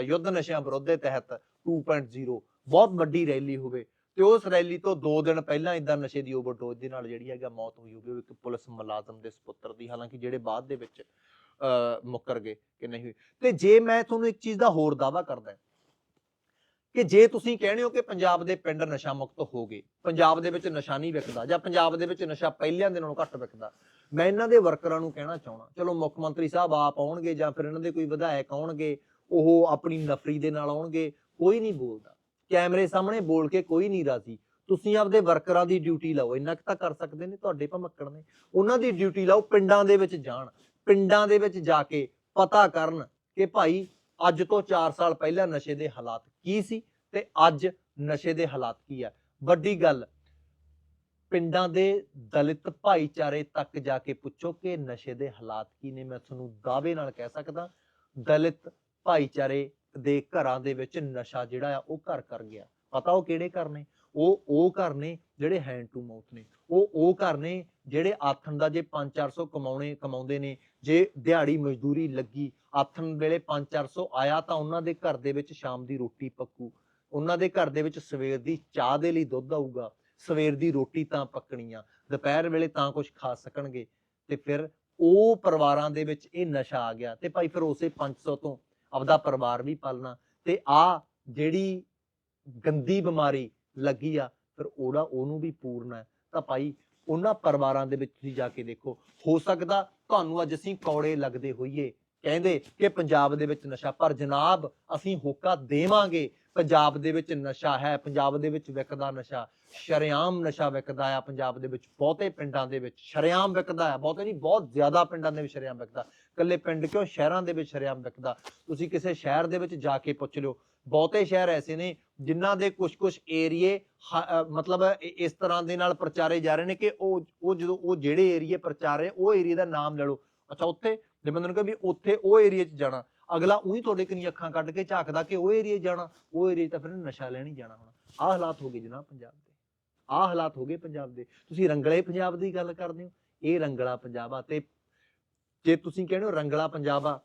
ਯੁੱਧ ਨਸ਼ਿਆਂ ਵਿਰੁੱਧ ਦੇ ਤਹਿਤ 2.0 ਬਹੁਤ ਵੱਡੀ ਰੈਲੀ ਹੋਵੇ ਤੇ ਉਸ ਰੈਲੀ ਤੋਂ 2 ਦਿਨ ਪਹਿਲਾਂ ਇਦਾਂ ਨਸ਼ੇ ਦੀ ਓਵਰਡੋਜ਼ ਦੇ ਨਾਲ ਜਿਹੜੀ ਹੈਗਾ ਮੌਤ ਹੋਈ ਹੋਵੇ ਇੱਕ ਪੁਲਿਸ ਮੁਲਾਜ਼ਮ ਦੇ ਸੁਪੁੱਤਰ ਦੀ ਹਾਲਾਂਕਿ ਜਿਹੜੇ ਬਾਅਦ ਦੇ ਵਿੱਚ ਅਹ, ਮੁੱਕਰ ਗਏ ਕਿ ਨਹੀਂ ਹੋਈ ਤੇ ਜੇ ਮੈਂ ਤੁਹਾਨੂੰ ਇੱਕ ਚੀਜ਼ ਦਾ ਹੋਰ ਦਾਵਾ ਕਰਦਾ ਕਿ ਜੇ ਤੁਸੀਂ ਕਹਿੰਦੇ ਹੋ ਕਿ ਪੰਜਾਬ ਦੇ ਪਿੰਡ ਨਸ਼ਾ ਮੁਕਤ ਹੋ ਗਏ ਪੰਜਾਬ ਦੇ ਵਿੱਚ ਨਸ਼ਾ ਨਹੀਂ ਵਿਕਦਾ ਜਾਂ ਪੰਜਾਬ ਦੇ ਵਿੱਚ ਨਸ਼ਾ ਪਹਿਲਿਆਂ ਦੇ ਨਾਲੋਂ ਘੱਟ ਵਿਕਦਾ ਮੈਂ ਇਹਨਾਂ ਦੇ ਵਰਕਰਾਂ ਨੂੰ ਕਹਿਣਾ ਚਾਹਣਾ ਚਲੋ ਮੁੱਖ ਮੰਤਰੀ ਸਾਹਿਬ ਆਪ ਆਉਣਗੇ ਜਾਂ ਫਿਰ ਇਹਨਾਂ ਦੇ ਕੋਈ ਵਿਧਾਇਕ ਆਉਣਗੇ, ਉਹ ਆਪਣੀ ਨਫਰੀ ਦੇ ਨਾਲ ਆਉਣਗੇ, ਕੋਈ ਨਹੀਂ ਬੋਲਦਾ। ਕੈਮਰੇ ਸਾਹਮਣੇ ਬੋਲ ਕੇ ਕੋਈ ਨਹੀਂ ਰਾਜ਼ੀ। ਤੁਸੀਂ ਆਪਦੇ ਵਰਕਰਾਂ ਦੀ ਡਿਊਟੀ ਲਾਓ, ਇੰਨਾ ਕੁ ਤਾਂ ਕਰ ਸਕਦੇ ਨੇ ਤੁਹਾਡੇ ਭਮੱਕੜ ਨੇ। ਉਹਨਾਂ ਦੀ ਡਿਊਟੀ ਲਾਓ, ਪਿੰਡਾਂ ਦੇ ਵਿੱਚ ਜਾਣ। ਪਿੰਡਾਂ ਦੇ ਵਿੱਚ ਜਾ ਕੇ ਪਤਾ ਕਰਨ ਕਿ ਭਾਈ ਅੱਜ ਤੋਂ 4 ਸਾਲ ਪਹਿਲਾਂ ਨਸ਼ੇ ਦੇ ਹਾਲਾਤ ਕੀ ਸੀ ਤੇ ਅੱਜ ਨਸ਼ੇ ਦੇ ਹਾਲਾਤ ਕੀ ਆ। ਵੱਡੀ ਗੱਲ ਪਿੰਡਾਂ ਦੇ ਦਲਿਤ ਭਾਈਚਾਰੇ ਤੱਕ ਜਾ ਕੇ ਪੁੱਛੋ ਕਿ ਨਸ਼ੇ ਦੇ ਹਾਲਾਤ ਕੀ ਨੇ, ਮੈਂ ਤੁਹਾਨੂੰ ਦਾਅਵੇ ਨਾਲ ਕਹਿ ਸਕਦਾ, ਦਲਿਤ ਭਾਈਚਾਰੇ ਦੇ ਘਰਾਂ ਦੇ ਵਿੱਚ ਨਸ਼ਾ ਜਿਹੜਾ ਆ, ਉਹ ਘਰ ਕਰ ਗਿਆ। ਪਤਾ ਉਹ ਕਿਹੜੇ ਘਰ ਨੇ? ਉਹ ਉਹ ਘਰ ਨੇ ਜਿਹੜੇ ਹੈਂਡ ਟੂ ਮਾਊਥ ਨੇ। ਉਹ ਉਹ ਘਰ ਨੇ ਜਿਹੜੇ ਆਥਣ ਦਾ ਜੇ 5-400 ਕਮਾਉਣੇ, ਕਮਾਉਂਦੇ ਨੇ, ਜੇ ਦਿਹਾੜੀ ਮਜ਼ਦੂਰੀ ਲੱਗੀ, ਆਥਣ ਵੇਲੇ 5-400 ਆਇਆ ਤਾਂ ਉਹਨਾਂ ਦੇ ਘਰ ਦੇ ਵਿੱਚ ਸ਼ਾਮ ਦੀ ਰੋਟੀ ਪੱਕੂ। ਉਹਨਾਂ ਦੇ ਘਰ ਦੇ ਵਿੱਚ ਸਵੇਰ ਦੀ ਚਾਹ ਦੇ ਲਈ ਦੁੱਧ ਆਊਗਾ। ਸਵੇਰ ਦੀ ਰੋਟੀ ਤਾਂ ਪੱਕਣੀ ਆ, ਦੁਪਹਿਰ ਵੇਲੇ ਤਾਂ ਕੁਝ ਖਾ ਸਕਣਗੇ। ਤੇ ਫਿਰ ਉਹ ਪਰਿਵਾਰਾਂ ਦੇ ਵਿੱਚ ਇਹ ਨਸ਼ਾ ਆ ਗਿਆ ਤੇ ਭਾਈ ਫਿਰ ਉਸੇ 500 ਤੋਂ ਆਪਦਾ ਪਰਿਵਾਰ ਵੀ ਪਾਲਣਾ। ਤੇ ਆ ਜਿਹੜੀ ਗੰਦੀ ਬਿਮਾਰੀ ਲੱਗੀ ਆ, ਫਿਰ ਉਹਦਾ ਉਹਨੂੰ ਵੀ ਪੂਰਨ ਹੈ। ਤਾਂ ਭਾਈ ਉਹਨਾਂ ਪਰਿਵਾਰਾਂ ਦੇ ਵਿੱਚ ਤੁਸੀਂ ਜਾ ਕੇ ਦੇਖੋ, ਹੋ ਸਕਦਾ ਤੁਹਾਨੂੰ ਅੱਜ ਅਸੀਂ ਕੌੜੇ ਲੱਗਦੇ ਹੋਈਏ। ਕਹਿੰਦੇ ਕਿ ਪੰਜਾਬ ਦੇ ਵਿੱਚ ਨਸ਼ਾ ਪਰ ਜਨਾਬ ਅਸੀਂ ਹੋਕਾ ਦੇਵਾਂਗੇ। ਪੰਜਾਬ ਦੇ ਵਿੱਚ ਨਸ਼ਾ ਹੈ, ਪੰਜਾਬ ਦੇ ਵਿੱਚ ਵਿਕਦਾ ਨਸ਼ਾ, ਸ਼ਰੇਆਮ ਨਸ਼ਾ ਵਿਕਦਾ ਆ ਪੰਜਾਬ ਦੇ ਵਿੱਚ, ਬਹੁਤੇ ਪਿੰਡਾਂ ਦੇ ਵਿੱਚ ਸ਼ਰੇਆਮ ਵਿਕਦਾ ਹੈ ਬਹੁਤੇ ਨਹੀਂ, ਬਹੁਤ ਜ਼ਿਆਦਾ ਪਿੰਡਾਂ ਦੇ ਵਿੱਚ ਸ਼ਰੇਆਮ ਵਿਕਦਾ, ਇਕੱਲੇ ਪਿੰਡ ਕਿਉਂ, ਸ਼ਹਿਰਾਂ ਦੇ ਵਿੱਚ ਸ਼ਰੇਆਮ ਵਿਕਦਾ, ਤੁਸੀਂ ਕਿਸੇ ਸ਼ਹਿਰ ਦੇ ਵਿੱਚ ਜਾ ਕੇ ਪੁੱਛ ਲਿਓ, ਬਹੁਤੇ ਸ਼ਹਿਰ ਐਸੇ ਨੇ ਜਿਨ੍ਹਾਂ ਦੇ ਕੁਝ ਕੁਝ ਏਰੀਏ ਮਤਲਬ ਇਸ ਤਰ੍ਹਾਂ ਦੇ ਨਾਲ ਪ੍ਰਚਾਰੇ ਜਾ ਰਹੇ ਨੇ ਕਿ ਉਹ ਉਹ ਜਦੋਂ, ਉਹ ਜਿਹੜੇ ਏਰੀਏ ਪ੍ਰਚਾਰ ਰਹੇ, ਉਹ ਏਰੀਏ ਦਾ ਨਾਮ ਲੈ ਲਓ। ਅੱਛਾ, ਉੱਥੇ, ਜੇ ਮੈਂ ਤੁਹਾਨੂੰ ਕਹਾਂ ਵੀ ਉੱਥੇ ਉਹ ਏਰੀਏ 'ਚ ਜਾਣਾ ਅਗਲਾ ਉਹੀ ਤੁਹਾਡੇ ਕਿੰਨੀ ਅੱਖਾਂ ਕੱਢ ਕੇ ਝਾਕਦਾ ਕਿ ਉਹ ਏਰੀਏ ਜਾਣਾ, ਉਹ ਏਰੀਏ ਤਾਂ ਫਿਰ ਨਸ਼ਾ ਲੈਣ ਹੀ ਜਾਣਾ ਹੁਣ। ਆਹ ਹਾਲਾਤ ਹੋ ਗਏ ਜਨਾਬ ਪੰਜਾਬ ਦੇ। ਆਹ ਹਾਲਾਤ ਹੋ ਗਏ ਪੰਜਾਬ ਦੇ। ਤੁਸੀਂ ਰੰਗਲੇ ਪੰਜਾਬ ਦੀ ਗੱਲ ਕਰਦੇ ਹੋ, ਇਹ ਰੰਗਲਾ ਪੰਜਾਬ ਆ ਤੇ ਜੇ ਤੁਸੀਂ ਕਹਿੰਦੇ ਹੋ ਰੰਗਲਾ ਪੰਜਾਬ ਆ,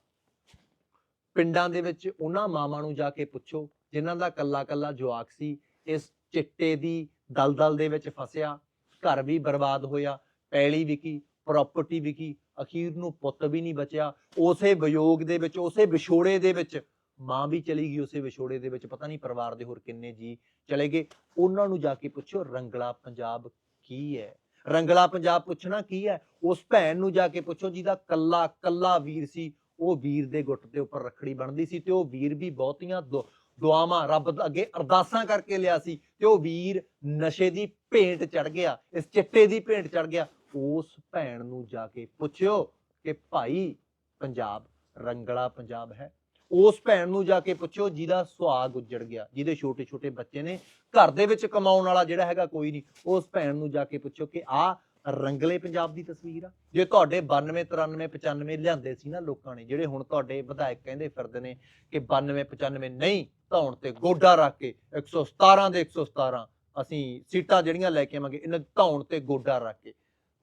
ਪਿੰਡਾਂ ਦੇ ਵਿੱਚ ਉਹਨਾਂ ਮਾਵਾਂ ਨੂੰ ਜਾ ਕੇ ਪੁੱਛੋ, ਜਿਨ੍ਹਾਂ ਦਾ ਕੱਲਾ ਕੱਲਾ ਜਵਾਕ ਸੀ, ਇਸ ਚਿੱਟੇ ਦੀ ਦਲਦਲ ਦੇ ਵਿੱਚ ਫਸਿਆ, ਘਰ ਵੀ ਬਰਬਾਦ ਹੋਇਆ, ਪੈਲੀ ਵਿਕੀ ਪ੍ਰਾਪਰਟੀ ਵਿਕੀ ਅਖੀਰ ਨੂੰ ਪੁੱਤ ਵੀ ਨਹੀਂ ਬਚਿਆ। ਉਸੇ ਵਿਯੋਗ ਦੇ ਵਿੱਚ, ਉਸੇ ਵਿਛੋੜੇ ਦੇ ਵਿੱਚ ਮਾਂ ਵੀ ਚਲੀ ਗਈ, ਉਸੇ ਵਿਛੋੜੇ ਦੇ ਵਿੱਚ ਪਤਾ ਨਹੀਂ ਪਰਿਵਾਰ ਦੇ ਹੋਰ ਕਿੰਨੇ ਜੀ ਚਲੇ ਗਏ। ਉਹਨਾਂ ਨੂੰ ਜਾ ਕੇ ਪੁੱਛੋ, ਰੰਗਲਾ ਪੰਜਾਬ ਕੀ ਹੈ? ਰੰਗਲਾ ਪੰਜਾਬ ਪੁੱਛਣਾ ਕੀ ਹੈ? ਉਸ ਭੈਣ ਨੂੰ ਜਾ ਕੇ ਪੁੱਛੋ, ਜਿਹਦਾ ਕੱਲਾ ਕੱਲਾ ਵੀਰ ਸੀ, ਉਹ ਵੀਰ ਦੇ ਗੁੱਟ ਦੇ ਉੱਪਰ ਰੱਖੜੀ ਬਣਦੀ ਸੀ ਤੇ ਉਹ ਵੀਰ ਵੀ ਬਹੁਤੀਆਂ ਦੁ- ਦੁਆਵਾਂ ਰੱਬ ਅੱਗੇ ਅਰਦਾਸਾਂ ਕਰਕੇ ਲਿਆ ਸੀ ਤੇ ਉਹ ਵੀਰ ਨਸ਼ੇ ਦੀ ਭੇਂਟ ਚੜ ਗਿਆ, ਇਸ ਚਿੱਟੇ ਦੀ ਭੇਂਟ ਚੜ ਗਿਆ। ਉਸ ਭੈਣ ਨੂੰ ਜਾ ਕੇ ਪੁੱਛਿਓ ਕਿ ਭਾਈ ਪੰਜਾਬ, ਰੰਗਲਾ ਪੰਜਾਬ ਹੈ। ਉਸ ਭੈਣ ਨੂੰ ਜਾ ਕੇ ਪੁੱਛਿਓ ਜਿਹਦਾ ਸੁਹਾਗ ਉੱਜੜ ਗਿਆ, ਜਿਹਦੇ ਛੋਟੇ ਛੋਟੇ ਬੱਚੇ ਨੇ ਘਰ ਦੇ ਵਿੱਚ ਕਮਾਉਣ ਵਾਲਾ ਜਿਹੜਾ ਹੈਗਾ ਕੋਈ ਨਹੀਂ। ਉਸ ਭੈਣ ਨੂੰ ਜਾ ਕੇ ਪੁੱਛਿਓ ਕਿ ਆ ਰੰਗਲੇ ਪੰਜਾਬ ਦੀ ਤਸਵੀਰ ਆ। ਜੇ ਤੁਹਾਡੇ 92 93 95 ਲਿਆਂਦੇ ਸੀ ਨਾ ਲੋਕਾਂ ਨੇ, ਜਿਹੜੇ ਹੁਣ ਤੁਹਾਡੇ ਵਿਧਾਇਕ ਕਹਿੰਦੇ ਫਿਰਦੇ ਨੇ ਕਿ 92 95 ਨਹੀਂ ਧੌਣ ਤੇ ਗੋਡਾ ਰੱਖ ਕੇ 117 ਦੇ 117 ਅਸੀਂ ਸੀਟਾਂ ਜਿਹੜੀਆਂ ਲੈ ਕੇ ਆਵਾਂਗੇ, ਇਹਨਾਂ ਧੌਣ ਤੇ ਗੋਡਾ ਰੱਖ ਕੇ।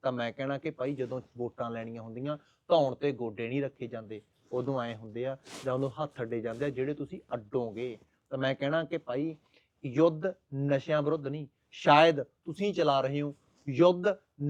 ਤਾਂ ਮੈਂ ਕਹਿਣਾ ਕਿ ਭਾਈ ਜਦੋਂ ਵੋਟਾਂ ਲੈਣੀਆਂ ਹੁੰਦੀਆਂ, ਧੌਣ ਤੇ ਗੋਡੇ ਨਹੀਂ ਰੱਖੇ ਜਾਂਦੇ, ਉਦੋਂ ਆਏ ਹੁੰਦੇ ਆ, ਜਾਂ ਉਦੋਂ ਹੱਥ ਅੱਡੇ ਜਾਂਦੇ ਆ, ਜਿਹੜੇ ਤੁਸੀਂ ਅੱਡੋਗੇ। ਤਾਂ ਮੈਂ ਕਹਿਣਾ ਕਿ ਭਾਈ ਯੁੱਧ ਨਸ਼ਿਆਂ ਵਿਰੁੱਧ ਨਹੀਂ, ਸ਼ਾਇਦ ਤੁਸੀਂ ਚਲਾ ਰਹੇ ਹੋ ਯੁੱਧ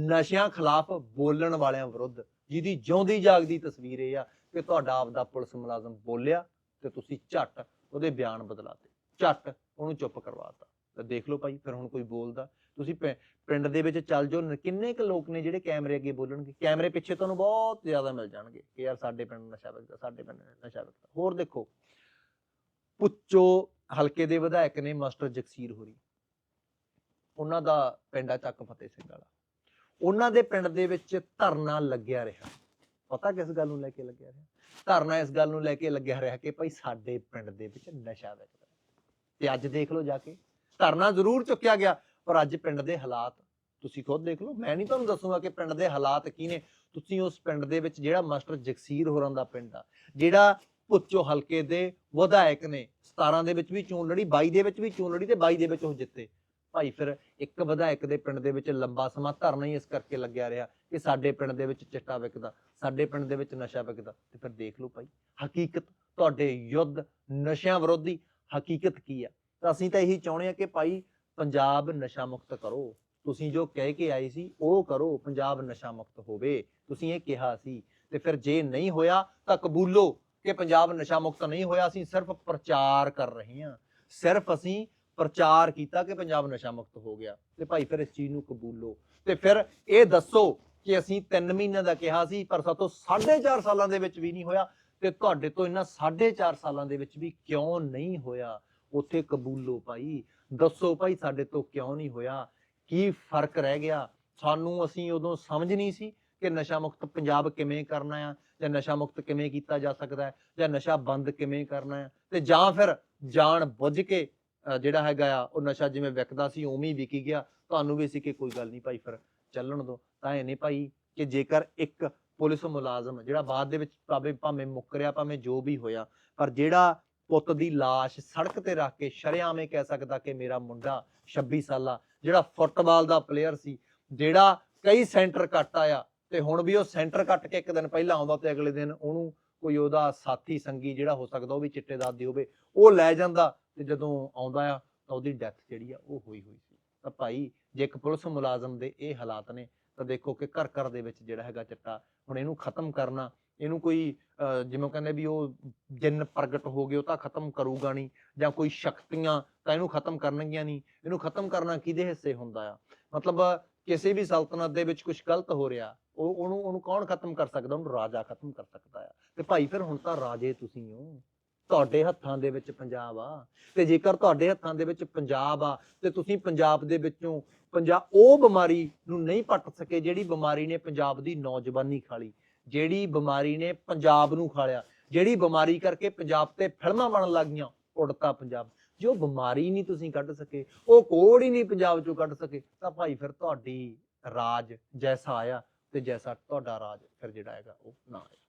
ਨਸ਼ਿਆਂ ਖਿਲਾਫ ਬੋਲਣ ਵਾਲਿਆਂ ਵਿਰੁੱਧ, ਜਿਹਦੀ ਜਿਉਂਦੀ ਜਾਗਦੀ ਤਸਵੀਰ ਇਹ ਆ ਕਿ ਤੁਹਾਡਾ ਆਪਦਾ ਪੁਲਿਸ ਮੁਲਾਜ਼ਮ ਬੋਲਿਆ ਤੇ ਤੁਸੀਂ ਝੱਟ ਉਹਦੇ ਬਿਆਨ ਬਦਲਾਤੇ। ਝੱਟ ਉਹਨੂੰ ਚੁੱਪ ਕਰਵਾਤਾ ਤਾਂ ਦੇਖ ਲਓ ਭਾਈ, ਫਿਰ ਹੁਣ ਕੋਈ ਬੋਲਦਾ ਤੁਸੀਂ ਪਿੰ- ਪਿੰਡ ਦੇ ਵਿੱਚ ਚੱਲ ਜਾਓ ਕਿੰਨੇ ਕੁ ਲੋਕ ਨੇ ਜਿਹੜੇ ਕੈਮਰੇ ਅੱਗੇ ਬੋਲਣਗੇ? ਕੈਮਰੇ ਪਿੱਛੇ ਤੁਹਾਨੂੰ ਬਹੁਤ ਜ਼ਿਆਦਾ ਮਿਲ ਜਾਣਗੇ ਕਿ ਯਾਰ ਸਾਡੇ ਪਿੰਡ ਨਸ਼ਾ ਵਿਕਦਾ ਸਾਡੇ ਪਿੰਡ ਨਸ਼ਾ ਵਿਕਦਾ ਹੋਰ ਦੇਖੋ ਪੁੱਚੋ ਹਲਕੇ ਦੇ ਵਿਧਾਇਕ ਨੇ ਮਾਸਟਰ ਜਗਸੀਰ ਹੋਰੀ। ਉਹਨਾਂ ਦਾ ਪਿੰਡ ਆ ਚੱਕ ਫਤਿਹ ਸਿੰਘ ਵਾਲਾ। ਉਹਨਾਂ ਦੇ ਪਿੰਡ ਦੇ ਵਿੱਚ ਧਰਨਾ ਲੱਗਿਆ ਰਿਹਾ। ਪਤਾ ਕਿਸ ਗੱਲ ਨੂੰ ਲੈ ਕੇ ਲੱਗਿਆ ਰਿਹਾ? ਧਰਨਾ ਇਸ ਗੱਲ ਨੂੰ ਲੈ ਕੇ ਲੱਗਿਆ ਰਿਹਾ ਕਿ ਭਾਈ ਸਾਡੇ ਪਿੰਡ ਦੇ ਵਿੱਚ ਨਸ਼ਾ ਵਿਕਦਾ ਤੇ ਅੱਜ ਦੇਖ ਲਓ ਜਾ ਕੇ। ਧਰਨਾ ਜ਼ਰੂਰ ਚੁੱਕਿਆ ਗਿਆ। ਪਰ ਅੱਜ ਪਿੰਡ ਦੇ ਹਾਲਾਤ ਤੁਸੀਂ ਖੁਦ ਦੇਖ ਲਓ। ਮੈਂ ਨਹੀਂ ਤੁਹਾਨੂੰ ਦੱਸੂਗਾ ਕਿ ਪਿੰਡ ਦੇ ਹਾਲਾਤ ਕੀ ਨੇ। ਤੁਸੀਂ ਉਸ ਪਿੰਡ ਦੇ ਵਿੱਚ ਜਿਹੜਾ ਮਾਸਟਰ ਜਗਸੀਰ ਹੋਰਾਂ ਦਾ ਪਿੰਡ ਆ, ਜਿਹੜਾ ਪੁੱਚੋ ਹਲਕੇ ਦੇ ਵਿਧਾਇਕ ਨੇ 17 ਦੇ ਵਿੱਚ ਵੀ ਚੋਣ ਲੜੀ 22 ਦੇ ਵਿੱਚ ਵੀ ਚੋਣ ਲੜੀ ਤੇ 22 ਦੇ ਵਿੱਚ ਉਹ ਜਿੱਤੇ। ਭਾਈ ਫਿਰ ਇੱਕ ਵਿਧਾਇਕ ਦੇ ਪਿੰਡ ਦੇ ਵਿੱਚ ਲੰਬਾ ਸਮਾਂ ਧਰਨਾ ਹੀ ਇਸ ਕਰਕੇ ਲੱਗਿਆ ਰਿਹਾ ਕਿ ਸਾਡੇ ਪਿੰਡ ਦੇ ਵਿੱਚ ਚਿੱਟਾ ਵਿਕਦਾ, ਸਾਡੇ ਪਿੰਡ ਦੇ ਵਿੱਚ ਨਸ਼ਾ ਵਿਕਦਾ। ਤੇ ਫਿਰ ਦੇਖ ਲਓ ਭਾਈ, ਹਕੀਕਤ ਤੁਹਾਡੇ ਯੁੱਧ ਨਸ਼ਿਆਂ ਵਿਰੋਧੀ ਹਕੀਕਤ ਕੀ ਆ? ਤਾਂ ਅਸੀਂ ਤਾਂ ਇਹੀ ਚਾਹੁੰਦੇ ਆ ਕਿ ਭਾਈ ਪੰਜਾਬ ਨਸ਼ਾ ਮੁਕਤ ਕਰੋ। ਤੁਸੀਂ ਜੋ ਕਹਿ ਕੇ ਆਏ ਸੀ, ਉਹ ਕਰੋ, ਪੰਜਾਬ ਨਸ਼ਾ ਮੁਕਤ ਹੋਵੇ। ਤੁਸੀਂ ਇਹ ਕਿਹਾ ਸੀ। ਤੇ ਫਿਰ ਜੇ ਨਹੀਂ ਹੋਇਆ, ਤਾਂ ਕਬੂਲੋ ਕਿ ਪੰਜਾਬ ਨਸ਼ਾ ਮੁਕਤ ਨਹੀਂ ਹੋਇਆ, ਅਸੀਂ ਸਿਰਫ ਪ੍ਰਚਾਰ ਕਰ ਰਹੇ ਹਾਂ। ਸਿਰਫ ਅਸੀਂ ਪ੍ਰਚਾਰ ਕੀਤਾ ਕਿ ਪੰਜਾਬ ਨਸ਼ਾ ਮੁਕਤ ਹੋ ਗਿਆ। ਤੇ ਭਾਈ ਫਿਰ ਇਸ ਚੀਜ਼ ਨੂੰ ਕਬੂਲੋ। ਤੇ ਫਿਰ ਇਹ ਦੱਸੋ ਕਿ ਅਸੀਂ 3 ਮਹੀਨਿਆਂ ਦਾ ਕਿਹਾ ਸੀ, ਪਰ ਸਾਤੋਂ 4.5 ਸਾਲਾਂ ਦੇ ਵਿੱਚ ਵੀ ਨਹੀਂ ਹੋਇਆ। ਤੇ ਤੁਹਾਡੇ ਤੋਂ ਇਹਨਾਂ 4.5 ਸਾਲਾਂ ਦੇ ਵਿੱਚ ਵੀ ਕਿਉਂ ਨਹੀਂ ਹੋਇਆ? ਉੱਥੇ ਕਬੂਲੋ ਭਾਈ। ਦੱਸੋ ਭਾਈ ਸਾਡੇ ਤੋਂ ਕਿਉਂ ਨਹੀਂ ਹੋਇਆ? ਕੀ ਫ਼ਰਕ ਰਹਿ ਗਿਆ? ਸਾਨੂੰ ਅਸੀਂ ਉਦੋਂ ਸਮਝ ਨਹੀਂ ਸੀ ਕਿ ਨਸ਼ਾ ਮੁਕਤ ਪੰਜਾਬ ਕਿਵੇਂ ਕਰਨਾ ਆ ਜਾਂ ਨਸ਼ਾ ਮੁਕਤ ਕਿਵੇਂ ਕੀਤਾ ਜਾ ਸਕਦਾ ਹੈ ਜਾਂ ਨਸ਼ਾ ਬੰਦ ਕਿਵੇਂ ਕਰਨਾ ਹੈ ਤੇ ਜਾਂ ਫਿਰ ਜਾਣ ਬੁੱਝ ਕੇ ਅ, ਜਿਹੜਾ ਹੈਗਾ ਆ ਉਹ ਨਸ਼ਾ ਜਿਵੇਂ ਵਿਕਦਾ ਸੀ ਉਵੇਂ ਹੀ ਵਿਕੀ ਗਿਆ। ਤੁਹਾਨੂੰ ਵੀ ਸੀ ਕਿ ਕੋਈ ਗੱਲ ਨਹੀਂ ਭਾਈ ਫਿਰ ਚੱਲਣ ਦੋ ਤਾਂ ਇਹ ਨਹੀਂ ਭਾਈ ਕਿ ਜੇਕਰ ਇੱਕ ਪੁਲਿਸ ਮੁਲਾਜ਼ਮ ਜਿਹੜਾ ਬਾਅਦ ਦੇ ਵਿੱਚ ਭਾਵੇਂ ਭਾਵੇਂ ਮੁੱਕਰਿਆ ਭਾਵੇਂ ਜੋ ਵੀ ਹੋਇਆ ਪਰ ਜਿਹੜਾ ਪੁੱਤ ਦੀ ਲਾਸ਼ ਸੜਕ ਤੇ ਰੱਖ ਕੇ ਸ਼ਰੇਆਮ ਕਹਿ ਸਕਦਾ ਕਿ ਮੇਰਾ ਮੁੰਡਾ 26 ਸਾਲਾ, ਜਿਹੜਾ ਫੁੱਟਬਾਲ ਦਾ ਪਲੇਅਰ ਸੀ, ਜਿਹੜਾ ਕਈ ਸੈਂਟਰ ਕੱਟ ਆਇਆ ਤੇ ਹੁਣ ਵੀ ਉਹ ਸੈਂਟਰ ਕੱਟ ਕੇ ਇੱਕ ਦਿਨ ਪਹਿਲਾਂ ਆਉਂਦਾ ਤੇ ਅਗਲੇ ਦਿਨ ਉਹਨੂੰ ਕੋਈ ਉਹਦਾ ਸਾਥੀ ਸੰਗੀ ਜਿਹੜਾ ਹੋ ਸਕਦਾ ਉਹ ਵੀ ਚਿੱਟੇ ਦਾਦ ਦੀ ਹੋਵੇ, ਉਹ ਲੈ ਜਾਂਦਾ ਤੇ ਜਦੋਂ ਆਉਂਦਾ ਆ ਤਾਂ ਉਹਦੀ ਡੈਥ ਜਿਹੜੀ ਆ ਉਹ ਹੋਈ ਹੋਈ ਸੀ। ਤਾਂ ਭਾਈ ਜੇ ਇੱਕ ਪੁਲਿਸ ਮੁਲਾਜ਼ਮ ਦੇ ਇਹ ਹਾਲਾਤ ਨੇ ਤਾਂ ਦੇਖੋ ਕਿ ਘਰ ਘਰ ਦੇ ਵਿੱਚ ਜਿਹੜਾ ਹੈਗਾ ਚਿੱਟਾ ਹੁਣ ਇਹਨੂੰ ਖਤਮ ਕਰਨਾ ਇਹਨੂੰ ਕੋਈ ਅਹ, ਜਿਵੇਂ ਕਹਿੰਦੇ ਵੀ ਉਹ ਜਿੰਨ ਪ੍ਰਗਟ ਹੋ ਗਏ ਉਹ ਤਾਂ ਖਤਮ ਕਰੂਗਾ ਨਹੀਂ ਜਾਂ ਕੋਈ ਸ਼ਕਤੀਆਂ ਤਾਂ ਇਹਨੂੰ ਖਤਮ ਕਰਨਗੀਆਂ ਨਹੀਂ। ਇਹਨੂੰ ਖਤਮ ਕਰਨਾ ਕਿਹਦੇ ਹਿੱਸੇ ਹੁੰਦਾ ਆ? ਮਤਲਬ ਕਿਸੇ ਵੀ ਸਲਤਨਤ ਦੇ ਵਿੱਚ ਕੁਝ ਗਲਤ ਹੋ ਰਿਹਾ ਉਹ ਉਹਨੂੰ ਉਹਨੂੰ ਕੌਣ ਖਤਮ ਕਰ ਸਕਦਾ? ਉਹਨੂੰ ਰਾਜਾ ਖਤਮ ਕਰ ਸਕਦਾ ਆ। ਤੇ ਭਾਈ ਫਿਰ ਹੁਣ ਤਾਂ ਰਾਜੇ ਤੁਸੀਂ ਹੋ। ਤੁਹਾਡੇ ਹੱਥਾਂ ਦੇ ਵਿੱਚ ਪੰਜਾਬ ਆ। ਤੇ ਜੇਕਰ ਤੁਹਾਡੇ ਹੱਥਾਂ ਦੇ ਵਿੱਚ ਪੰਜਾਬ ਆ ਤੇ ਤੁਸੀਂ ਪੰਜਾਬ ਦੇ ਵਿੱਚੋਂ ਪੰਜਾਬ ਉਹ ਬਿਮਾਰੀ ਨੂੰ ਨਹੀਂ ਪੱਟ ਸਕੇ ਜਿਹੜੀ ਬਿਮਾਰੀ ਨੇ ਪੰਜਾਬ ਦੀ ਨੌਜਵਾਨੀ ਖਾਲੀ। ਜਿਹੜੀ ਬਿਮਾਰੀ ਨੇ ਪੰਜਾਬ ਨੂੰ ਖਾਲਿਆ। ਜਿਹੜੀ ਬਿਮਾਰੀ ਕਰਕੇ ਪੰਜਾਬ ਤੇ ਫਿਲਮਾਂ ਬਣਨ ਲੱਗ ਗਈਆਂ ਉੜਤਾ ਪੰਜਾਬ। ਜੋ ਬਿਮਾਰੀ ਨਹੀਂ ਤੁਸੀਂ ਕੱਢ ਸਕੇ, ਉਹ ਕੋੜ ਹੀ ਨਹੀਂ ਪੰਜਾਬ ਚੋਂ ਕੱਢ ਸਕੇ, ਤਾਂ ਭਾਈ ਫਿਰ ਤੁਹਾਡੀ ਰਾਜ ਜੈਸਾ ਆਇਆ ਤੇ ਜੈਸਾ ਤੁਹਾਡਾ ਰਾਜ ਫਿਰ ਜਿਹੜਾ ਹੈਗਾ ਉਹ ਨਾ ਆਇਆ।